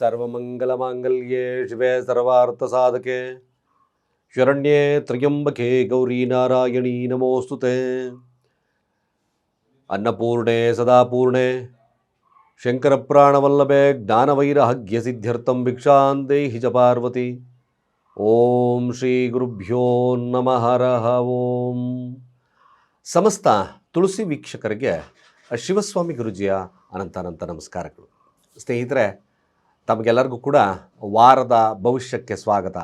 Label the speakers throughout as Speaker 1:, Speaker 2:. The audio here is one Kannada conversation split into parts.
Speaker 1: ಸರ್ವಮಂಗಲಮಾಂಗಲ್ಯೆ ಶಿವೆ ಸರ್ವಾರ್ಥಸಾಧಕೆ. ಶರಣ್ಯೇ ತ್ರ್ಯಂಬಕೆ ಗೌರಿ ನಾರಾಯಣಿ ನಮೋಸ್ತುತೆ. ಅನ್ನಪೂರ್ಣೆ ಸದಾಪೂರ್ಣೆ. ಶಂಕರಪ್ರಾಣವಲ್ಲಭೆ ಜ್ಞಾನವೈರಹಗ್ಯ ಸಿದ್ಧ್ಯರ್ಥಂ ಭಿಕ್ಷಾಂದೇಹಿ ಚ ಪಾರ್ವತಿ. ಓಂ ಶ್ರೀ ಗುರುಭ್ಯೋ ನಮಃ ಹರಹ ಓಂ. ಸಮಸ್ತ ತುಳಸಿ ವೀಕ್ಷಕರಿಗೆ ಶಿವಸ್ವಾಮಿ ಗುರುಜಿಯ ಅನಂತಾನಂತ ನಮಸ್ಕಾರಗಳು. ಸ್ನೇಹಿತರೆ ತಮಗೆಲ್ಲರಿಗೂ ಕೂಡ ವಾರದ ಭವಿಷ್ಯಕ್ಕೆ ಸ್ವಾಗತ.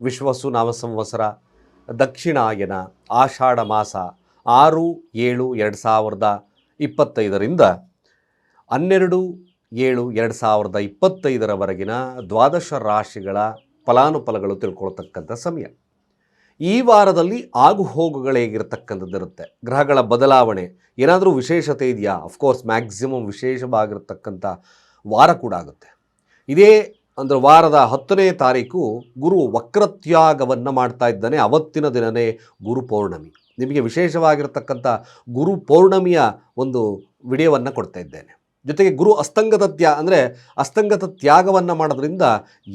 Speaker 1: ವಿಶ್ವಸು ನಾಮ ಸಂವತ್ಸರ ದಕ್ಷಿಣಾಯನ ಆಷಾಢ ಮಾಸ ಆರು, ಏಳು, ಎರಡು ಸಾವಿರದ ಇಪ್ಪತ್ತೈದರಿಂದ ಹನ್ನೆರಡು, ಏಳು, ಎರಡು ಸಾವಿರದ ಇಪ್ಪತ್ತೈದರವರೆಗಿನ ದ್ವಾದಶ ರಾಶಿಗಳ ಫಲಾನುಫಲಗಳು ತಿಳ್ಕೊಳ್ತಕ್ಕಂಥ ಸಮಯ. ಈ ವಾರದಲ್ಲಿ ಆಗು ಹೋಗುಗಳು ಹೇಗಿರ್ತಕ್ಕಂಥದ್ದು ಇರುತ್ತೆ. ಗ್ರಹಗಳ ಬದಲಾವಣೆ, ಏನಾದರೂ ವಿಶೇಷತೆ ಇದೆಯಾ? ಅಫ್ಕೋರ್ಸ್ ಮ್ಯಾಕ್ಸಿಮಮ್ ವಿಶೇಷವಾಗಿರ್ತಕ್ಕಂಥ ವಾರ ಕೂಡ ಆಗುತ್ತೆ. ಇದೇ ಅಂದರೆ ವಾರದ ಹತ್ತನೇ ತಾರೀಕು ಗುರು ವಕ್ರತ್ಯಾಗವನ್ನು ಮಾಡ್ತಾ ಇದ್ದಾನೆ. ಅವತ್ತಿನ ದಿನವೇ ಗುರು ಪೌರ್ಣಮಿ. ನಿಮಗೆ ವಿಶೇಷವಾಗಿರತಕ್ಕಂಥ ಗುರು ಪೌರ್ಣಮಿಯ ಒಂದು ವಿಡಿಯೋವನ್ನು ಕೊಡ್ತಾ ಇದ್ದೇನೆ. ಜೊತೆಗೆ ಗುರು ಅಸ್ತಂಗತ ತ್ಯಾ ಅಂದರೆ ಅಸ್ತಂಗತ ತ್ಯಾಗವನ್ನು ಮಾಡೋದ್ರಿಂದ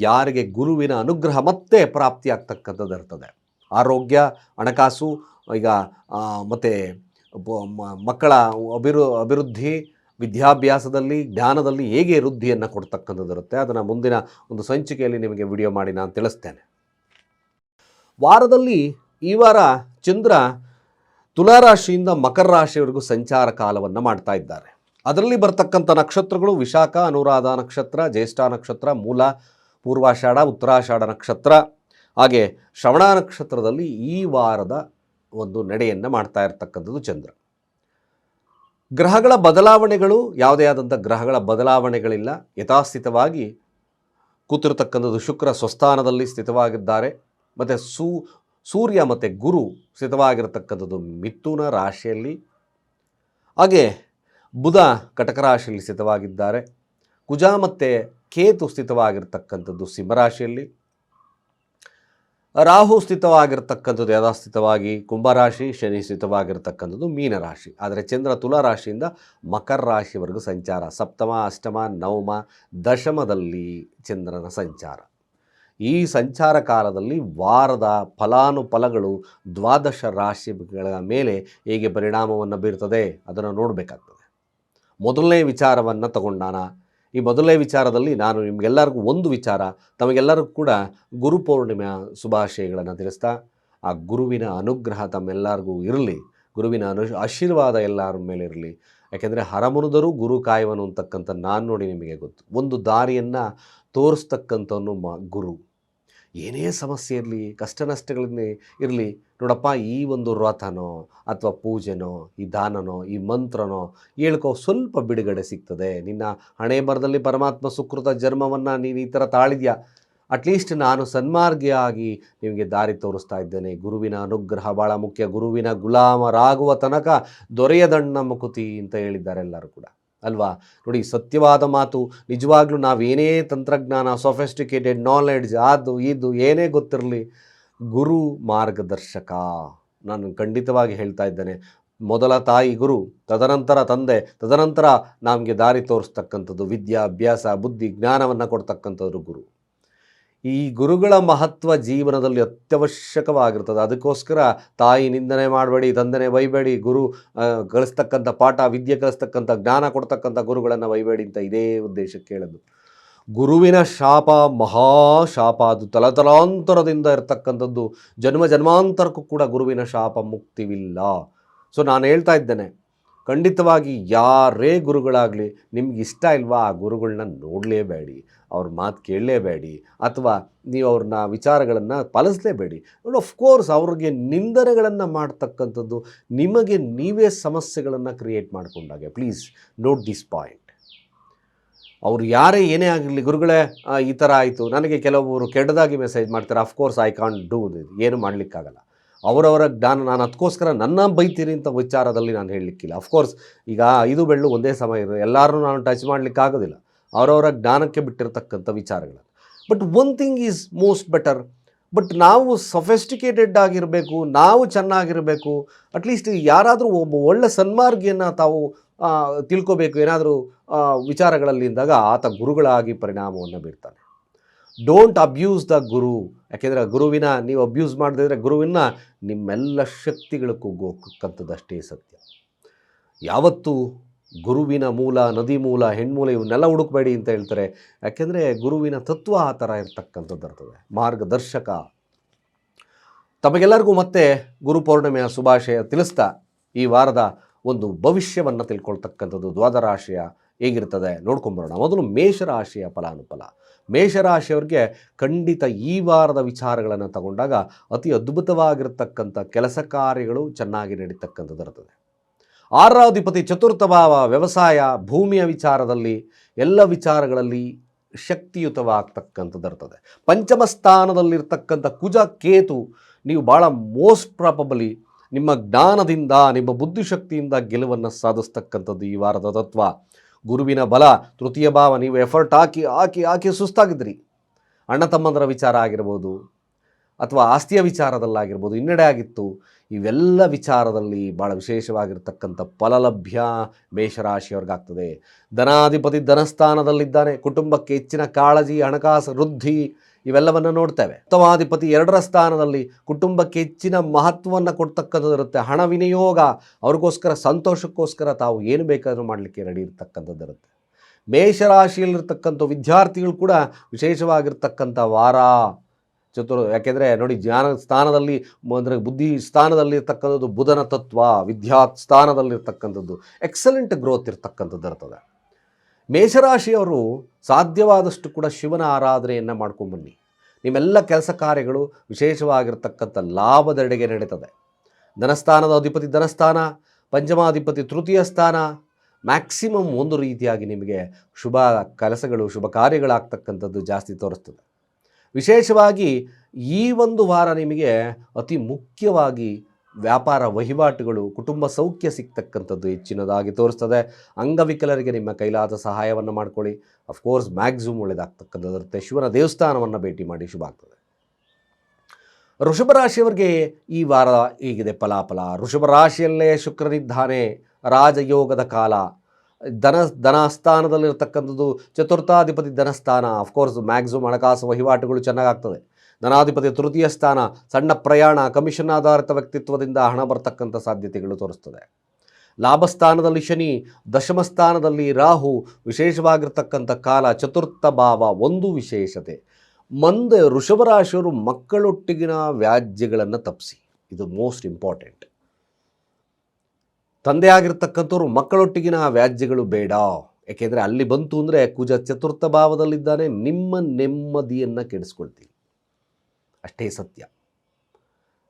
Speaker 1: ಯಾರಿಗೆ ಗುರುವಿನ ಅನುಗ್ರಹ ಮತ್ತೆ ಪ್ರಾಪ್ತಿಯಾಗ್ತಕ್ಕಂಥದ್ದು ಇರ್ತದೆ. ಆರೋಗ್ಯ, ಹಣಕಾಸು, ಈಗ ಮತ್ತು ಮಕ್ಕಳ ಅಭಿರು, ಅಭಿವೃದ್ಧಿ ವಿದ್ಯಾಭ್ಯಾಸದಲ್ಲಿ, ಜ್ಞಾನದಲ್ಲಿ ಹೇಗೆ ವೃದ್ಧಿಯನ್ನು ಕೊಡ್ತಕ್ಕಂಥದ್ದು ಇರುತ್ತೆ, ಅದನ್ನು ಮುಂದಿನ ಒಂದು ಸಂಚಿಕೆಯಲ್ಲಿ ನಿಮಗೆ ವಿಡಿಯೋ ಮಾಡಿ ನಾನು ತಿಳಿಸ್ತೇನೆ. ವಾರದಲ್ಲಿ ಈ ವಾರ ಚಂದ್ರ ತುಲಾರಾಶಿಯಿಂದ ಮಕರ ರಾಶಿಯವರೆಗೂ ಸಂಚಾರ ಕಾಲವನ್ನು ಮಾಡ್ತಾ ಇದ್ದಾರೆ. ಅದರಲ್ಲಿ ಬರ್ತಕ್ಕಂಥ ನಕ್ಷತ್ರಗಳು ವಿಶಾಖ, ಅನುರಾಧ ನಕ್ಷತ್ರ, ಜ್ಯೇಷ್ಠ ನಕ್ಷತ್ರ, ಮೂಲ, ಪೂರ್ವಾಷಾಢ, ಉತ್ತರಾಷಾಢ ನಕ್ಷತ್ರ, ಹಾಗೆ ಶ್ರವಣ ನಕ್ಷತ್ರದಲ್ಲಿ ಈ ವಾರದ ಒಂದು ನಡೆಯನ್ನು ಮಾಡ್ತಾ ಇರತಕ್ಕಂಥದ್ದು ಚಂದ್ರ. ಗ್ರಹಗಳ ಬದಲಾವಣೆಗಳು, ಯಾವುದೇ ಆದಂಥ ಗ್ರಹಗಳ ಬದಲಾವಣೆಗಳಿಲ್ಲ. ಯಥಾಸ್ಥಿತವಾಗಿ ಕೂತಿರತಕ್ಕಂಥದ್ದು ಶುಕ್ರ ಸ್ವಸ್ಥಾನದಲ್ಲಿ ಸ್ಥಿತವಾಗಿದ್ದಾರೆ. ಮತ್ತು ಸೂ, ಸೂರ್ಯ ಮತ್ತು ಗುರು ಸ್ಥಿತವಾಗಿರತಕ್ಕಂಥದ್ದು ಮಿಥುನ ರಾಶಿಯಲ್ಲಿ. ಹಾಗೆ ಬುಧ ಕಟಕ ರಾಶಿಯಲ್ಲಿ ಸ್ಥಿತವಾಗಿದ್ದಾರೆ. ಕುಜ ಮತ್ತು ಕೇತು ಸ್ಥಿತವಾಗಿರ್ತಕ್ಕಂಥದ್ದು ಸಿಂಹರಾಶಿಯಲ್ಲಿ ರಾಹು ಸ್ಥಿತವಾಗಿರ್ತಕ್ಕಂಥದ್ದು ಯಥಾಸ್ಥಿತವಾಗಿ ಕುಂಭರಾಶಿ, ಶನಿ ಸ್ಥಿತವಾಗಿರ್ತಕ್ಕಂಥದ್ದು ಮೀನರಾಶಿ. ಆದರೆ ಚಂದ್ರ ತುಲಾ ರಾಶಿಯಿಂದ ಮಕರ ರಾಶಿವರೆಗೂ ಸಂಚಾರ. ಸಪ್ತಮ, ಅಷ್ಟಮ, ನವಮ, ದಶಮದಲ್ಲಿ ಚಂದ್ರನ ಸಂಚಾರ. ಈ ಸಂಚಾರ ಕಾಲದಲ್ಲಿ ವಾರದ ಫಲಾನುಫಲಗಳು ದ್ವಾದಶ ರಾಶಿಗಳ ಮೇಲೆ ಹೇಗೆ ಪರಿಣಾಮವನ್ನು ಬೀರ್ತದೆ? ಅದನ್ನು ನೋಡಬೇಕಾಗ್ತದೆ. ಮೊದಲನೇ ವಿಚಾರವನ್ನು ತಗೊಂಡಾನ ಈ ಮೊದಲನೇ ವಿಚಾರದಲ್ಲಿ ನಾನು ನಿಮಗೆಲ್ಲರಿಗೂ ಒಂದು ವಿಚಾರ, ತಮಗೆಲ್ಲರಿಗೂ ಕೂಡ ಗುರು ಪೌರ್ಣಿಮೆಯ ಶುಭಾಶಯಗಳನ್ನು ತಿಳಿಸ್ತಾ, ಆ ಗುರುವಿನ ಅನುಗ್ರಹ ತಮ್ಮೆಲ್ಲರಿಗೂ ಇರಲಿ, ಗುರುವಿನ ಅನು ಆಶೀರ್ವಾದ ಎಲ್ಲರ ಮೇಲೆ ಇರಲಿ. ಯಾಕೆಂದರೆ ಹರಮುನಿದರು ಗುರು ಕಾಯುವನು ಅಂತಕ್ಕಂಥ ನಾನು ನೋಡಿ ನಿಮಗೆ ಗೊತ್ತು. ಒಂದು ದಾರಿಯನ್ನು ತೋರಿಸ್ತಕ್ಕಂಥವನು ಮ ಗುರು. ಏನೇ ಸಮಸ್ಯೆ ಇರಲಿ, ಕಷ್ಟ ನಷ್ಟಗಳನ್ನೇ ಇರಲಿ, ನೋಡಪ್ಪ, ಈ ಒಂದು ವ್ರತನೋ ಅಥವಾ ಪೂಜೆನೋ, ಈ ದಾನನೋ, ಈ ಮಂತ್ರನೋ ಹೇಳ್ಕೋ, ಸ್ವಲ್ಪ ಬಿಡುಗಡೆ ಸಿಗ್ತದೆ. ನಿನ್ನ ಹಣೆ ಬರದಲ್ಲಿ ಪರಮಾತ್ಮ ಸುಕೃತ ಜನ್ಮವನ್ನು ನೀನು ಈ ಥರ ತಾಳಿದ್ಯಾ? ಅಟ್ಲೀಸ್ಟ್ ನಾನು ಸನ್ಮಾರ್ಗಿಯಾಗಿ ನಿಮಗೆ ದಾರಿ ತೋರಿಸ್ತಾ ಇದ್ದೇನೆ. ಗುರುವಿನ ಅನುಗ್ರಹ ಭಾಳ ಮುಖ್ಯ. ಗುರುವಿನ ಗುಲಾಮರಾಗುವ ತನಕ ದೊರೆಯದಣ್ಣ ಮುಕುತಿ ಅಂತ ಹೇಳಿದ್ದಾರೆ ಎಲ್ಲರೂ ಕೂಡ. ಅಲ್ವಾ? ನೋಡಿ, ಸತ್ಯವಾದ ಮಾತು. ನಿಜವಾಗ್ಲೂ ನಾವೇನೇ ತಂತ್ರಜ್ಞಾನ ಸೊಫೆಸ್ಟಿಕೇಟೆಡ್ ನಾಲೆಡ್ಜ್ ಅದು, ಇದು, ಏನೇ ಗೊತ್ತಿರಲಿ, ಗುರು ಮಾರ್ಗದರ್ಶಕ. ನಾನು ಖಂಡಿತವಾಗಿ ಹೇಳ್ತಾ ಇದ್ದೇನೆ. ಮೊದಲ ತಾಯಿ ಗುರು, ತದನಂತರ ತಂದೆ, ತದನಂತರ ನಮಗೆ ದಾರಿ ತೋರಿಸ್ತಕ್ಕಂಥದ್ದು ವಿದ್ಯಾ, ಅಭ್ಯಾಸ, ಬುದ್ಧಿ, ಜ್ಞಾನವನ್ನು ಕೊಡ್ತಕ್ಕಂಥದ್ದು ಗುರು. ಈ ಗುರುಗಳ ಮಹತ್ವ ಜೀವನದಲ್ಲಿ ಅತ್ಯವಶ್ಯಕವಾಗಿರ್ತದೆ. ಅದಕ್ಕೋಸ್ಕರ ತಾಯಿ ನಿಂದನೆ ಮಾಡಬೇಡಿ ತಂದನೆ ಬೈಬೇಡಿ, ಗುರು ಕಲಿಸ್ತಕ್ಕಂಥ ಪಾಠ, ವಿದ್ಯೆ ಕಲಿಸ್ತಕ್ಕಂಥ ಜ್ಞಾನ ಕೊಡ್ತಕ್ಕಂಥ ಗುರುಗಳನ್ನು ಬೈಬೇಡಿ ಅಂತ ಇದೇ ಉದ್ದೇಶಕ್ಕೆ ಹೇಳೋದು ಗುರುವಿನ ಶಾಪ ಮಹಾಶಾಪ. ಅದು ತಲತಲಾಂತರದಿಂದ ಇರತಕ್ಕಂಥದ್ದು. ಜನ್ಮ ಜನ್ಮಾಂತರಕ್ಕೂ ಕೂಡ ಗುರುವಿನ ಶಾಪ ಮುಕ್ತಿವಿಲ್ಲ. ಸೊ ನಾನು ಹೇಳ್ತಾ ಇದ್ದೇನೆ, ಖಂಡಿತವಾಗಿ ಯಾರೇ ಗುರುಗಳಾಗಲಿ ನಿಮ್ಗೆ ಇಷ್ಟ ಇಲ್ವಾ ಆ ಗುರುಗಳನ್ನ ನೋಡಲೇಬೇಡಿ. ಅವ್ರ ಮಾತು ಕೇಳಲೇಬೇಡಿ ಅಥವಾ ನೀವು ಅವ್ರನ್ನ ವಿಚಾರಗಳನ್ನು ಪಾಲಿಸಲೇಬೇಡಿ. ಕೋರ್ಸ್ ಅವ್ರಿಗೆ ನಿಂದನೆಗಳನ್ನು ಮಾಡ್ತಕ್ಕಂಥದ್ದು ನಿಮಗೆ ನೀವೇ ಸಮಸ್ಯೆಗಳನ್ನು ಕ್ರಿಯೇಟ್ ಮಾಡಿಕೊಂಡಾಗೆ. ಪ್ಲೀಸ್ ನೋಟ್ ದಿಸ್ ಪಾಯಿಂಟ್ ಅವ್ರು ಯಾರೇ ಏನೇ ಆಗಿರಲಿ ಗುರುಗಳೇ ಈ ಥರ ಆಯಿತು. ನನಗೆ ಕೆಲವರು ಕೆಟ್ಟದಾಗಿ ಮೆಸೇಜ್ ಮಾಡ್ತಾರೆ. ಅಫ್ಕೋರ್ಸ್ ಐ ಕಾನ್ ಡೂ ಏನು ಮಾಡಲಿಕ್ಕಾಗಲ್ಲ. ಅವರವರ ಜ್ಞಾನ ನಾನು ಅದಕ್ಕೋಸ್ಕರ ನನ್ನ ಬೈತೀರಿ ಅಂತ ವಿಚಾರದಲ್ಲಿ ನಾನು ಹೇಳಲಿಕ್ಕಿಲ್ಲ. ಅಫ್ಕೋರ್ಸ್ ಈಗ ಐದು ಬೆಳ್ಳು ಒಂದೇ ಸಮಯ ಇರೋ ಎಲ್ಲರೂ ನಾನು ಟಚ್ ಮಾಡಲಿಕ್ಕಾಗೋದಿಲ್ಲ. ಅವರವರ ಜ್ಞಾನಕ್ಕೆ ಬಿಟ್ಟಿರತಕ್ಕಂಥ ವಿಚಾರಗಳು. But one thing is most better but ನಾವು ಸೊಫೆಸ್ಟಿಕೇಟೆಡ್ ಆಗಿರಬೇಕು, ನಾವು ಚೆನ್ನಾಗಿರಬೇಕು ಅಟ್ಲೀಸ್ಟ್ ಯಾರಾದರೂ ಒಬ್ಬ ಒಳ್ಳೆ ಸನ್ಮಾರ್ಗಿಯನ್ನು ತಾವು ತಿಳ್ಕೊಬೇಕು, ಏನಾದರೂ ವಿಚಾರಗಳಲ್ಲಿ ಇದ್ದಾಗ ಆತ ಗುರುಗಳಾಗಿ ಪರಿಣಾಮವನ್ನು ಬೀರ್ತಾನೆ. ಡೋಂಟ್ ಅಬ್ಯೂಸ್ ದ ಗುರು ಯಾಕೆಂದರೆ ಗುರುವಿನ ನೀವು ಅಬ್ಯೂಸ್ ಮಾಡದಿದ್ರೆ ಗುರುವಿನ ನಿಮ್ಮೆಲ್ಲ ಶಕ್ತಿಗಳು ಕುಗ್ಗೋಕ್ಕಂಥದ್ದು ಅಷ್ಟೇ ಸತ್ಯ. ಯಾವತ್ತೂ ಗುರುವಿನ ಮೂಲ, ನದಿ ಮೂಲ, ಹೆಣ್ಮೂಲ ಇವನ್ನೆಲ್ಲ ಹುಡುಕಬೇಡಿ ಅಂತ ಹೇಳ್ತಾರೆ. ಯಾಕೆಂದರೆ ಗುರುವಿನ ತತ್ವ ಆ ಥರ ಇರ್ತಕ್ಕಂಥದ್ದು ಇರ್ತದೆ. ಮಾರ್ಗದರ್ಶಕ. ತಮಗೆಲ್ಲರಿಗೂ ಮತ್ತೆ ಗುರು ಪೌರ್ಣಿಮೆಯ ಶುಭಾಶಯ ತಿಳಿಸ್ತಾ ಈ ವಾರದ ಒಂದು ಭವಿಷ್ಯವನ್ನು ತಿಳ್ಕೊಳ್ತಕ್ಕಂಥದ್ದು ದ್ವಾದರಾಶಿಯ ಹೇಗಿರ್ತದೆ ನೋಡ್ಕೊಂಬರೋಣ. ಮೊದಲು ಮೇಷರಾಶಿಯ ಫಲಾನುಫಲ. ಮೇಷರಾಶಿಯವ್ರಿಗೆ ಖಂಡಿತ ಈ ವಾರದ ವಿಚಾರಗಳನ್ನು ತಗೊಂಡಾಗ ಅತಿ ಅದ್ಭುತವಾಗಿರ್ತಕ್ಕಂಥ ಕೆಲಸ ಕಾರ್ಯಗಳು ಚೆನ್ನಾಗಿ ನಡೀತಕ್ಕಂಥದ್ದು ಇರ್ತದೆ. ಆರಾಧಿಪತಿ ಚತುರ್ಥ ಭಾವ ವ್ಯವಸಾಯ ಭೂಮಿಯ ವಿಚಾರದಲ್ಲಿ ಎಲ್ಲ ವಿಚಾರಗಳಲ್ಲಿ ಶಕ್ತಿಯುತವಾಗ್ತಕ್ಕಂಥದ್ದಿರ್ತದೆ. ಪಂಚಮ ಸ್ಥಾನದಲ್ಲಿರ್ತಕ್ಕಂಥ ಕುಜ ಕೇತು ನೀವು ಭಾಳ ಮೋಸ್ಟ್ ಪ್ರಾಬಬಲಿ ನಿಮ್ಮ ಜ್ಞಾನದಿಂದ, ನಿಮ್ಮ ಬುದ್ಧಿಶಕ್ತಿಯಿಂದ ಗೆಲುವನ್ನು ಸಾಧಿಸ್ತಕ್ಕಂಥದ್ದು ಈ ವಾರದ ತತ್ವ. ಗುರುವಿನ ಬಲ, ತೃತೀಯ ಭಾವ, ನೀವು ಎಫರ್ಟ್ ಹಾಕಿ ಹಾಕಿ ಹಾಕಿ ಸುಸ್ತಾಗಿದ್ರಿ ಅಣ್ಣ ತಮ್ಮಂದರ ವಿಚಾರ ಆಗಿರ್ಬೋದು ಅಥವಾ ಆಸ್ತಿಯ ವಿಚಾರದಲ್ಲಾಗಿರ್ಬೋದು ಹಿನ್ನಡೆ ಆಗಿತ್ತು. ಇವೆಲ್ಲ ವಿಚಾರದಲ್ಲಿ ಭಾಳ ವಿಶೇಷವಾಗಿರ್ತಕ್ಕಂಥ ಫಲಲಭ್ಯ ಮೇಷರಾಶಿಯವ್ರಿಗಾಗ್ತದೆ. ಧನಾಧಿಪತಿ ಧನಸ್ಥಾನದಲ್ಲಿದ್ದಾನೆ. ಕುಟುಂಬಕ್ಕೆ ಹೆಚ್ಚಿನ ಕಾಳಜಿ, ಹಣಕಾಸು, ವೃದ್ಧಿ ಇವೆಲ್ಲವನ್ನು ನೋಡ್ತೇವೆ. ಉತ್ತಮಾಧಿಪತಿ ಎರಡರ ಸ್ಥಾನದಲ್ಲಿ ಕುಟುಂಬಕ್ಕೆ ಹೆಚ್ಚಿನ ಮಹತ್ವವನ್ನು ಕೊಡ್ತಕ್ಕಂಥದ್ದು ಇರುತ್ತೆ. ಹಣ ವಿನಿಯೋಗ, ಅವ್ರಿಗೋಸ್ಕರ, ಸಂತೋಷಕ್ಕೋಸ್ಕರ ತಾವು ಏನು ಬೇಕಾದರೂ ಮಾಡಲಿಕ್ಕೆ ರೆಡಿ ಇರ್ತಕ್ಕಂಥದ್ದು ಇರುತ್ತೆ. ಮೇಷರಾಶಿಯಲ್ಲಿರ್ತಕ್ಕಂಥ ವಿದ್ಯಾರ್ಥಿಗಳು ಕೂಡ ವಿಶೇಷವಾಗಿರ್ತಕ್ಕಂಥ ವಾರ ಚತುರ್, ಯಾಕೆಂದರೆ ನೋಡಿ ಜ್ಞಾನ ಸ್ಥಾನದಲ್ಲಿ ಅಂದರೆ ಬುದ್ಧಿ ಸ್ಥಾನದಲ್ಲಿರ್ತಕ್ಕಂಥದ್ದು ಬುಧನ ತತ್ವ ವಿದ್ಯಾ ಸ್ಥಾನದಲ್ಲಿರ್ತಕ್ಕಂಥದ್ದು ಎಕ್ಸಲೆಂಟ್ ಗ್ರೋತ್ ಇರ್ತಕ್ಕಂಥದ್ದು ಇರ್ತದೆ. ಮೇಷರಾಶಿಯವರು ಸಾಧ್ಯವಾದಷ್ಟು ಕೂಡ ಶಿವನ ಆರಾಧನೆಯನ್ನು ಮಾಡ್ಕೊಂಬನ್ನಿ ನಿಮ್ಮೆಲ್ಲ ಕೆಲಸ ಕಾರ್ಯಗಳು ವಿಶೇಷವಾಗಿರ್ತಕ್ಕಂಥ ಲಾಭದೆಡೆಗೆ ನಡೀತದೆ. ಧನಸ್ಥಾನದ ಅಧಿಪತಿ ಧನಸ್ಥಾನ, ಪಂಚಮಾಧಿಪತಿ ತೃತೀಯ ಸ್ಥಾನ ಮ್ಯಾಕ್ಸಿಮಮ್ ಒಂದು ರೀತಿಯಾಗಿ ನಿಮಗೆ ಶುಭ ಕೆಲಸಗಳು, ಶುಭ ಕಾರ್ಯಗಳಾಗ್ತಕ್ಕಂಥದ್ದು ಜಾಸ್ತಿ ತೋರಿಸ್ತದೆ. ವಿಶೇಷವಾಗಿ ಈ ಒಂದು ವಾರ ನಿಮಗೆ ಅತಿ ಮುಖ್ಯವಾಗಿ ವ್ಯಾಪಾರ ವಹಿವಾಟುಗಳು, ಕುಟುಂಬ ಸೌಖ್ಯ ಸಿಗ್ತಕ್ಕಂಥದ್ದು ಹೆಚ್ಚಿನದಾಗಿ ತೋರಿಸ್ತದೆ. ಅಂಗವಿಕಲರಿಗೆ ನಿಮ್ಮ ಕೈಲಾದ ಸಹಾಯವನ್ನು ಮಾಡ್ಕೊಳ್ಳಿ. ಅಫ್ಕೋರ್ಸ್ ಮ್ಯಾಕ್ಸಿಮಮ್ ಒಳ್ಳೆಯದಾಗ್ತಕ್ಕಂಥದ್ದು ಶಿವನ ದೇವಸ್ಥಾನವನ್ನು ಭೇಟಿ ಮಾಡಿ ಶುಭ ಆಗ್ತದೆ. ರಾಶಿಯವರಿಗೆ ಈ ವಾರ ಹೀಗಿದೆ ಫಲಾಫಲ. ರಾಶಿಯಲ್ಲೇ ಶುಕ್ರನಿದ್ದಾನೆ. ರಾಜಯೋಗದ ಕಾಲ. ಧನ ಧನಸ್ಥಾನದಲ್ಲಿರ್ತಕ್ಕಂಥದ್ದು ಚತುರ್ಥಾಧಿಪತಿ ಧನಸ್ಥಾನ. ಅಫ್ಕೋರ್ಸ್ ಮ್ಯಾಕ್ಸಿಮಮ್ ಹಣಕಾಸು ವಹಿವಾಟುಗಳು ಚೆನ್ನಾಗಾಗ್ತದೆ. ಧನಾಧಿಪತಿ ತೃತೀಯ ಸ್ಥಾನ, ಸಣ್ಣ ಪ್ರಯಾಣ ಕಮಿಷನ್ ಆಧಾರಿತ ವ್ಯಕ್ತಿತ್ವದಿಂದ ಹಣ ಬರ್ತಕ್ಕಂಥ ಸಾಧ್ಯತೆಗಳು ತೋರಿಸ್ತದೆ. ಲಾಭಸ್ಥಾನದಲ್ಲಿ ಶನಿ, ದಶಮ ಸ್ಥಾನದಲ್ಲಿ ರಾಹು, ವಿಶೇಷವಾಗಿರ್ತಕ್ಕಂಥ ಕಾಲ, ಚತುರ್ಥ ಭಾವ, ಒಂದು ವಿಶೇಷತೆ. ಮಂದೆ ವೃಷಭ ರಾಶಿಯವರು ಮಕ್ಕಳೊಟ್ಟಿಗಿನ ವ್ಯಾಜ್ಯಗಳನ್ನು ತಪ್ಪಿಸಿ ಇದು ಮೋಸ್ಟ್ ಇಂಪಾರ್ಟೆಂಟ್ ತಂದೆ ಆಗಿರ್ತಕ್ಕಂಥವ್ರು ಮಕ್ಕಳೊಟ್ಟಿಗಿನ ವ್ಯಾಜ್ಯಗಳು ಬೇಡ. ಯಾಕೆಂದರೆ ಅಲ್ಲಿ ಬಂತು ಅಂದರೆ ಕುಜ ಚತುರ್ಥ ಭಾವದಲ್ಲಿದ್ದಾನೆ, ನಿಮ್ಮ ನೆಮ್ಮದಿಯನ್ನು ಕೆಡಿಸ್ಕೊಳ್ತೀವಿ. ಅಷ್ಟೇ ಸತ್ಯ.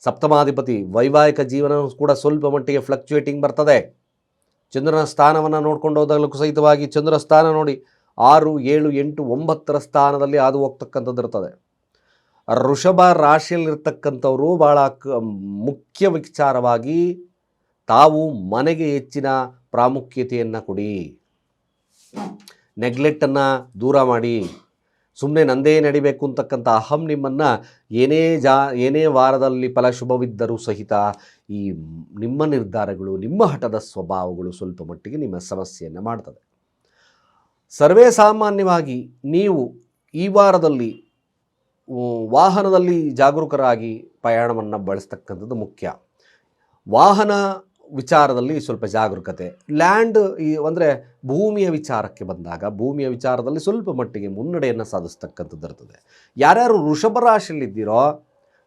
Speaker 1: ಸಪ್ತಮಾಧಿಪತಿ ವೈವಾಹಿಕ ಜೀವನ ಕೂಡ ಸ್ವಲ್ಪ ಮಟ್ಟಿಗೆ ಫ್ಲಕ್ಚುಯೇಟಿಂಗ್ ಬರ್ತದೆ. ಚಂದ್ರನ ಸ್ಥಾನವನ್ನು ನೋಡ್ಕೊಂಡು ಹೋದಾಗಲೂ ಸಹಿತವಾಗಿ ಚಂದ್ರ ಸ್ಥಾನ ನೋಡಿ ಆರು, ಏಳು, ಎಂಟು, ಒಂಬತ್ತರ ಸ್ಥಾನದಲ್ಲಿ ಹಾದು ಹೋಗ್ತಕ್ಕಂಥದ್ದು ಇರ್ತದೆ. ಋಷಭ ರಾಶಿಯಲ್ಲಿರ್ತಕ್ಕಂಥವರು ಭಾಳ ಮುಖ್ಯ ವಿಚಾರವಾಗಿ ತಾವು ಮನೆಗೆ ಹೆಚ್ಚಿನ ಪ್ರಾಮುಖ್ಯತೆಯನ್ನು ಕೊಡಿ. ನೆಗ್ಲೆಕ್ಟನ್ನು ದೂರ ಮಾಡಿ. ಸುಮ್ಮನೆ ನಂದೇ ನಡಿಬೇಕು ಅಂತಕ್ಕಂಥ ಅಹಂ ನಿಮ್ಮನ್ನು ಏನೇ ಜಾ, ಏನೇ ವಾರದಲ್ಲಿ ಫಲ ಶುಭವಿದ್ದರೂ ಸಹಿತ ಈ ನಿಮ್ಮ ನಿರ್ಧಾರಗಳು, ನಿಮ್ಮ ಹಠದ ಸ್ವಭಾವಗಳು ಸ್ವಲ್ಪ ಮಟ್ಟಿಗೆ ನಿಮ್ಮ ಸಮಸ್ಯೆಯನ್ನು ಮಾಡ್ತದೆ. ಸರ್ವೇ ಸಾಮಾನ್ಯವಾಗಿ ನೀವು ಈ ವಾರದಲ್ಲಿ ವಾಹನದಲ್ಲಿ ಜಾಗರೂಕರಾಗಿ ಪ್ರಯಾಣವನ್ನು ಬಳಸ್ತಕ್ಕಂಥದ್ದು ಮುಖ್ಯ. ವಾಹನ ವಿಚಾರದಲ್ಲಿ ಸ್ವಲ್ಪ ಜಾಗರೂಕತೆ. ಲ್ಯಾಂಡ್ ಈ ಅಂದರೆ ಭೂಮಿಯ ವಿಚಾರಕ್ಕೆ ಬಂದಾಗ ಭೂಮಿಯ ವಿಚಾರದಲ್ಲಿ ಸ್ವಲ್ಪ ಮಟ್ಟಿಗೆ ಮುನ್ನಡೆಯನ್ನು ಸಾಧಿಸ್ತಕ್ಕಂಥದ್ದು ಇರ್ತದೆ. ಯಾರ್ಯಾರು ವೃಷಭ ರಾಶಿಯಲ್ಲಿದ್ದೀರೋ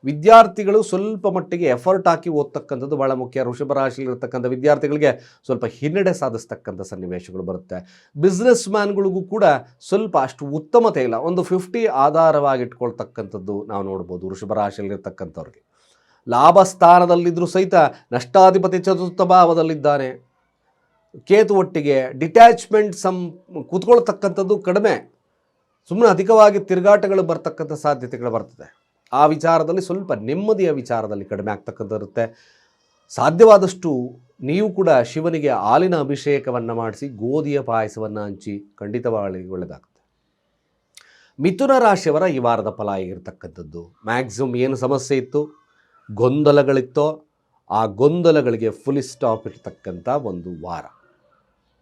Speaker 1: ವಿದ್ಯಾರ್ಥಿಗಳು ಸ್ವಲ್ಪ ಮಟ್ಟಿಗೆ ಎಫರ್ಟ್ ಹಾಕಿ ಓದ್ತಕ್ಕಂಥದ್ದು ಭಾಳ ಮುಖ್ಯ. ವೃಷಭ ರಾಶಿಯಲ್ಲಿರ್ತಕ್ಕಂಥ ವಿದ್ಯಾರ್ಥಿಗಳಿಗೆ ಸ್ವಲ್ಪ ಹಿನ್ನಡೆ ಸಾಧಿಸ್ತಕ್ಕಂಥ ಸನ್ನಿವೇಶಗಳು ಬರುತ್ತೆ. ಬಿಸ್ನೆಸ್ ಮ್ಯಾನ್ಗಳಿಗೂ ಕೂಡ ಸ್ವಲ್ಪ ಅಷ್ಟು ಉತ್ತಮತೆ ಇಲ್ಲ. ಒಂದು ಫಿಫ್ಟಿ ಆಧಾರವಾಗಿ ಇಟ್ಕೊಳ್ತಕ್ಕಂಥದ್ದು ನಾವು ನೋಡ್ಬೋದು ವೃಷಭ ರಾಶಿಯಲ್ಲಿರ್ತಕ್ಕಂಥವ್ರಿಗೆ. ಲಾಭ ಸ್ಥಾನದಲ್ಲಿದ್ದರೂ ಸಹಿತ ನಷ್ಟಾಧಿಪತಿ ಚತುರ್ಥ ಭಾವದಲ್ಲಿದ್ದಾನೆ ಕೇತು ಒಟ್ಟಿಗೆ ಡಿಟ್ಯಾಚ್ಮೆಂಟ್ ಸಂ ಕೂತ್ಕೊಳ್ತಕ್ಕಂಥದ್ದು ಕಡಿಮೆ. ಸುಮ್ಮನೆ ಅಧಿಕವಾಗಿ ತಿರುಗಾಟಗಳು ಬರ್ತಕ್ಕಂಥ ಸಾಧ್ಯತೆಗಳು ಬರ್ತದೆ. ಆ ವಿಚಾರದಲ್ಲಿ ಸ್ವಲ್ಪ ನೆಮ್ಮದಿಯ ವಿಚಾರದಲ್ಲಿ ಕಡಿಮೆ ಆಗ್ತಕ್ಕಂಥ ಇರುತ್ತೆ. ಸಾಧ್ಯವಾದಷ್ಟು ನೀವು ಕೂಡ ಶಿವನಿಗೆ ಹಾಲಿನ ಅಭಿಷೇಕವನ್ನು ಮಾಡಿಸಿ, ಗೋಧಿಯ ಪಾಯಸವನ್ನು ಹಂಚಿ ಖಂಡಿತವಾಗಿ ಒಳ್ಳೆಯದಾಗ್ತದೆ ಮಿಥುನ ರಾಶಿಯವರ ಈ ವಾರದ ಫಲ ಆಗಿರ್ತಕ್ಕಂಥದ್ದು. ಮ್ಯಾಕ್ಸಿಮಮ್ ಏನು ಸಮಸ್ಯೆ ಇತ್ತು? ಗೊಂದಲಗಳಿತ್ತೋ, ಆ ಗೊಂದಲಗಳಿಗೆ ಫುಲ್ ಸ್ಟಾಪ್ ಇರ್ತಕ್ಕಂಥ ಒಂದು ವಾರ.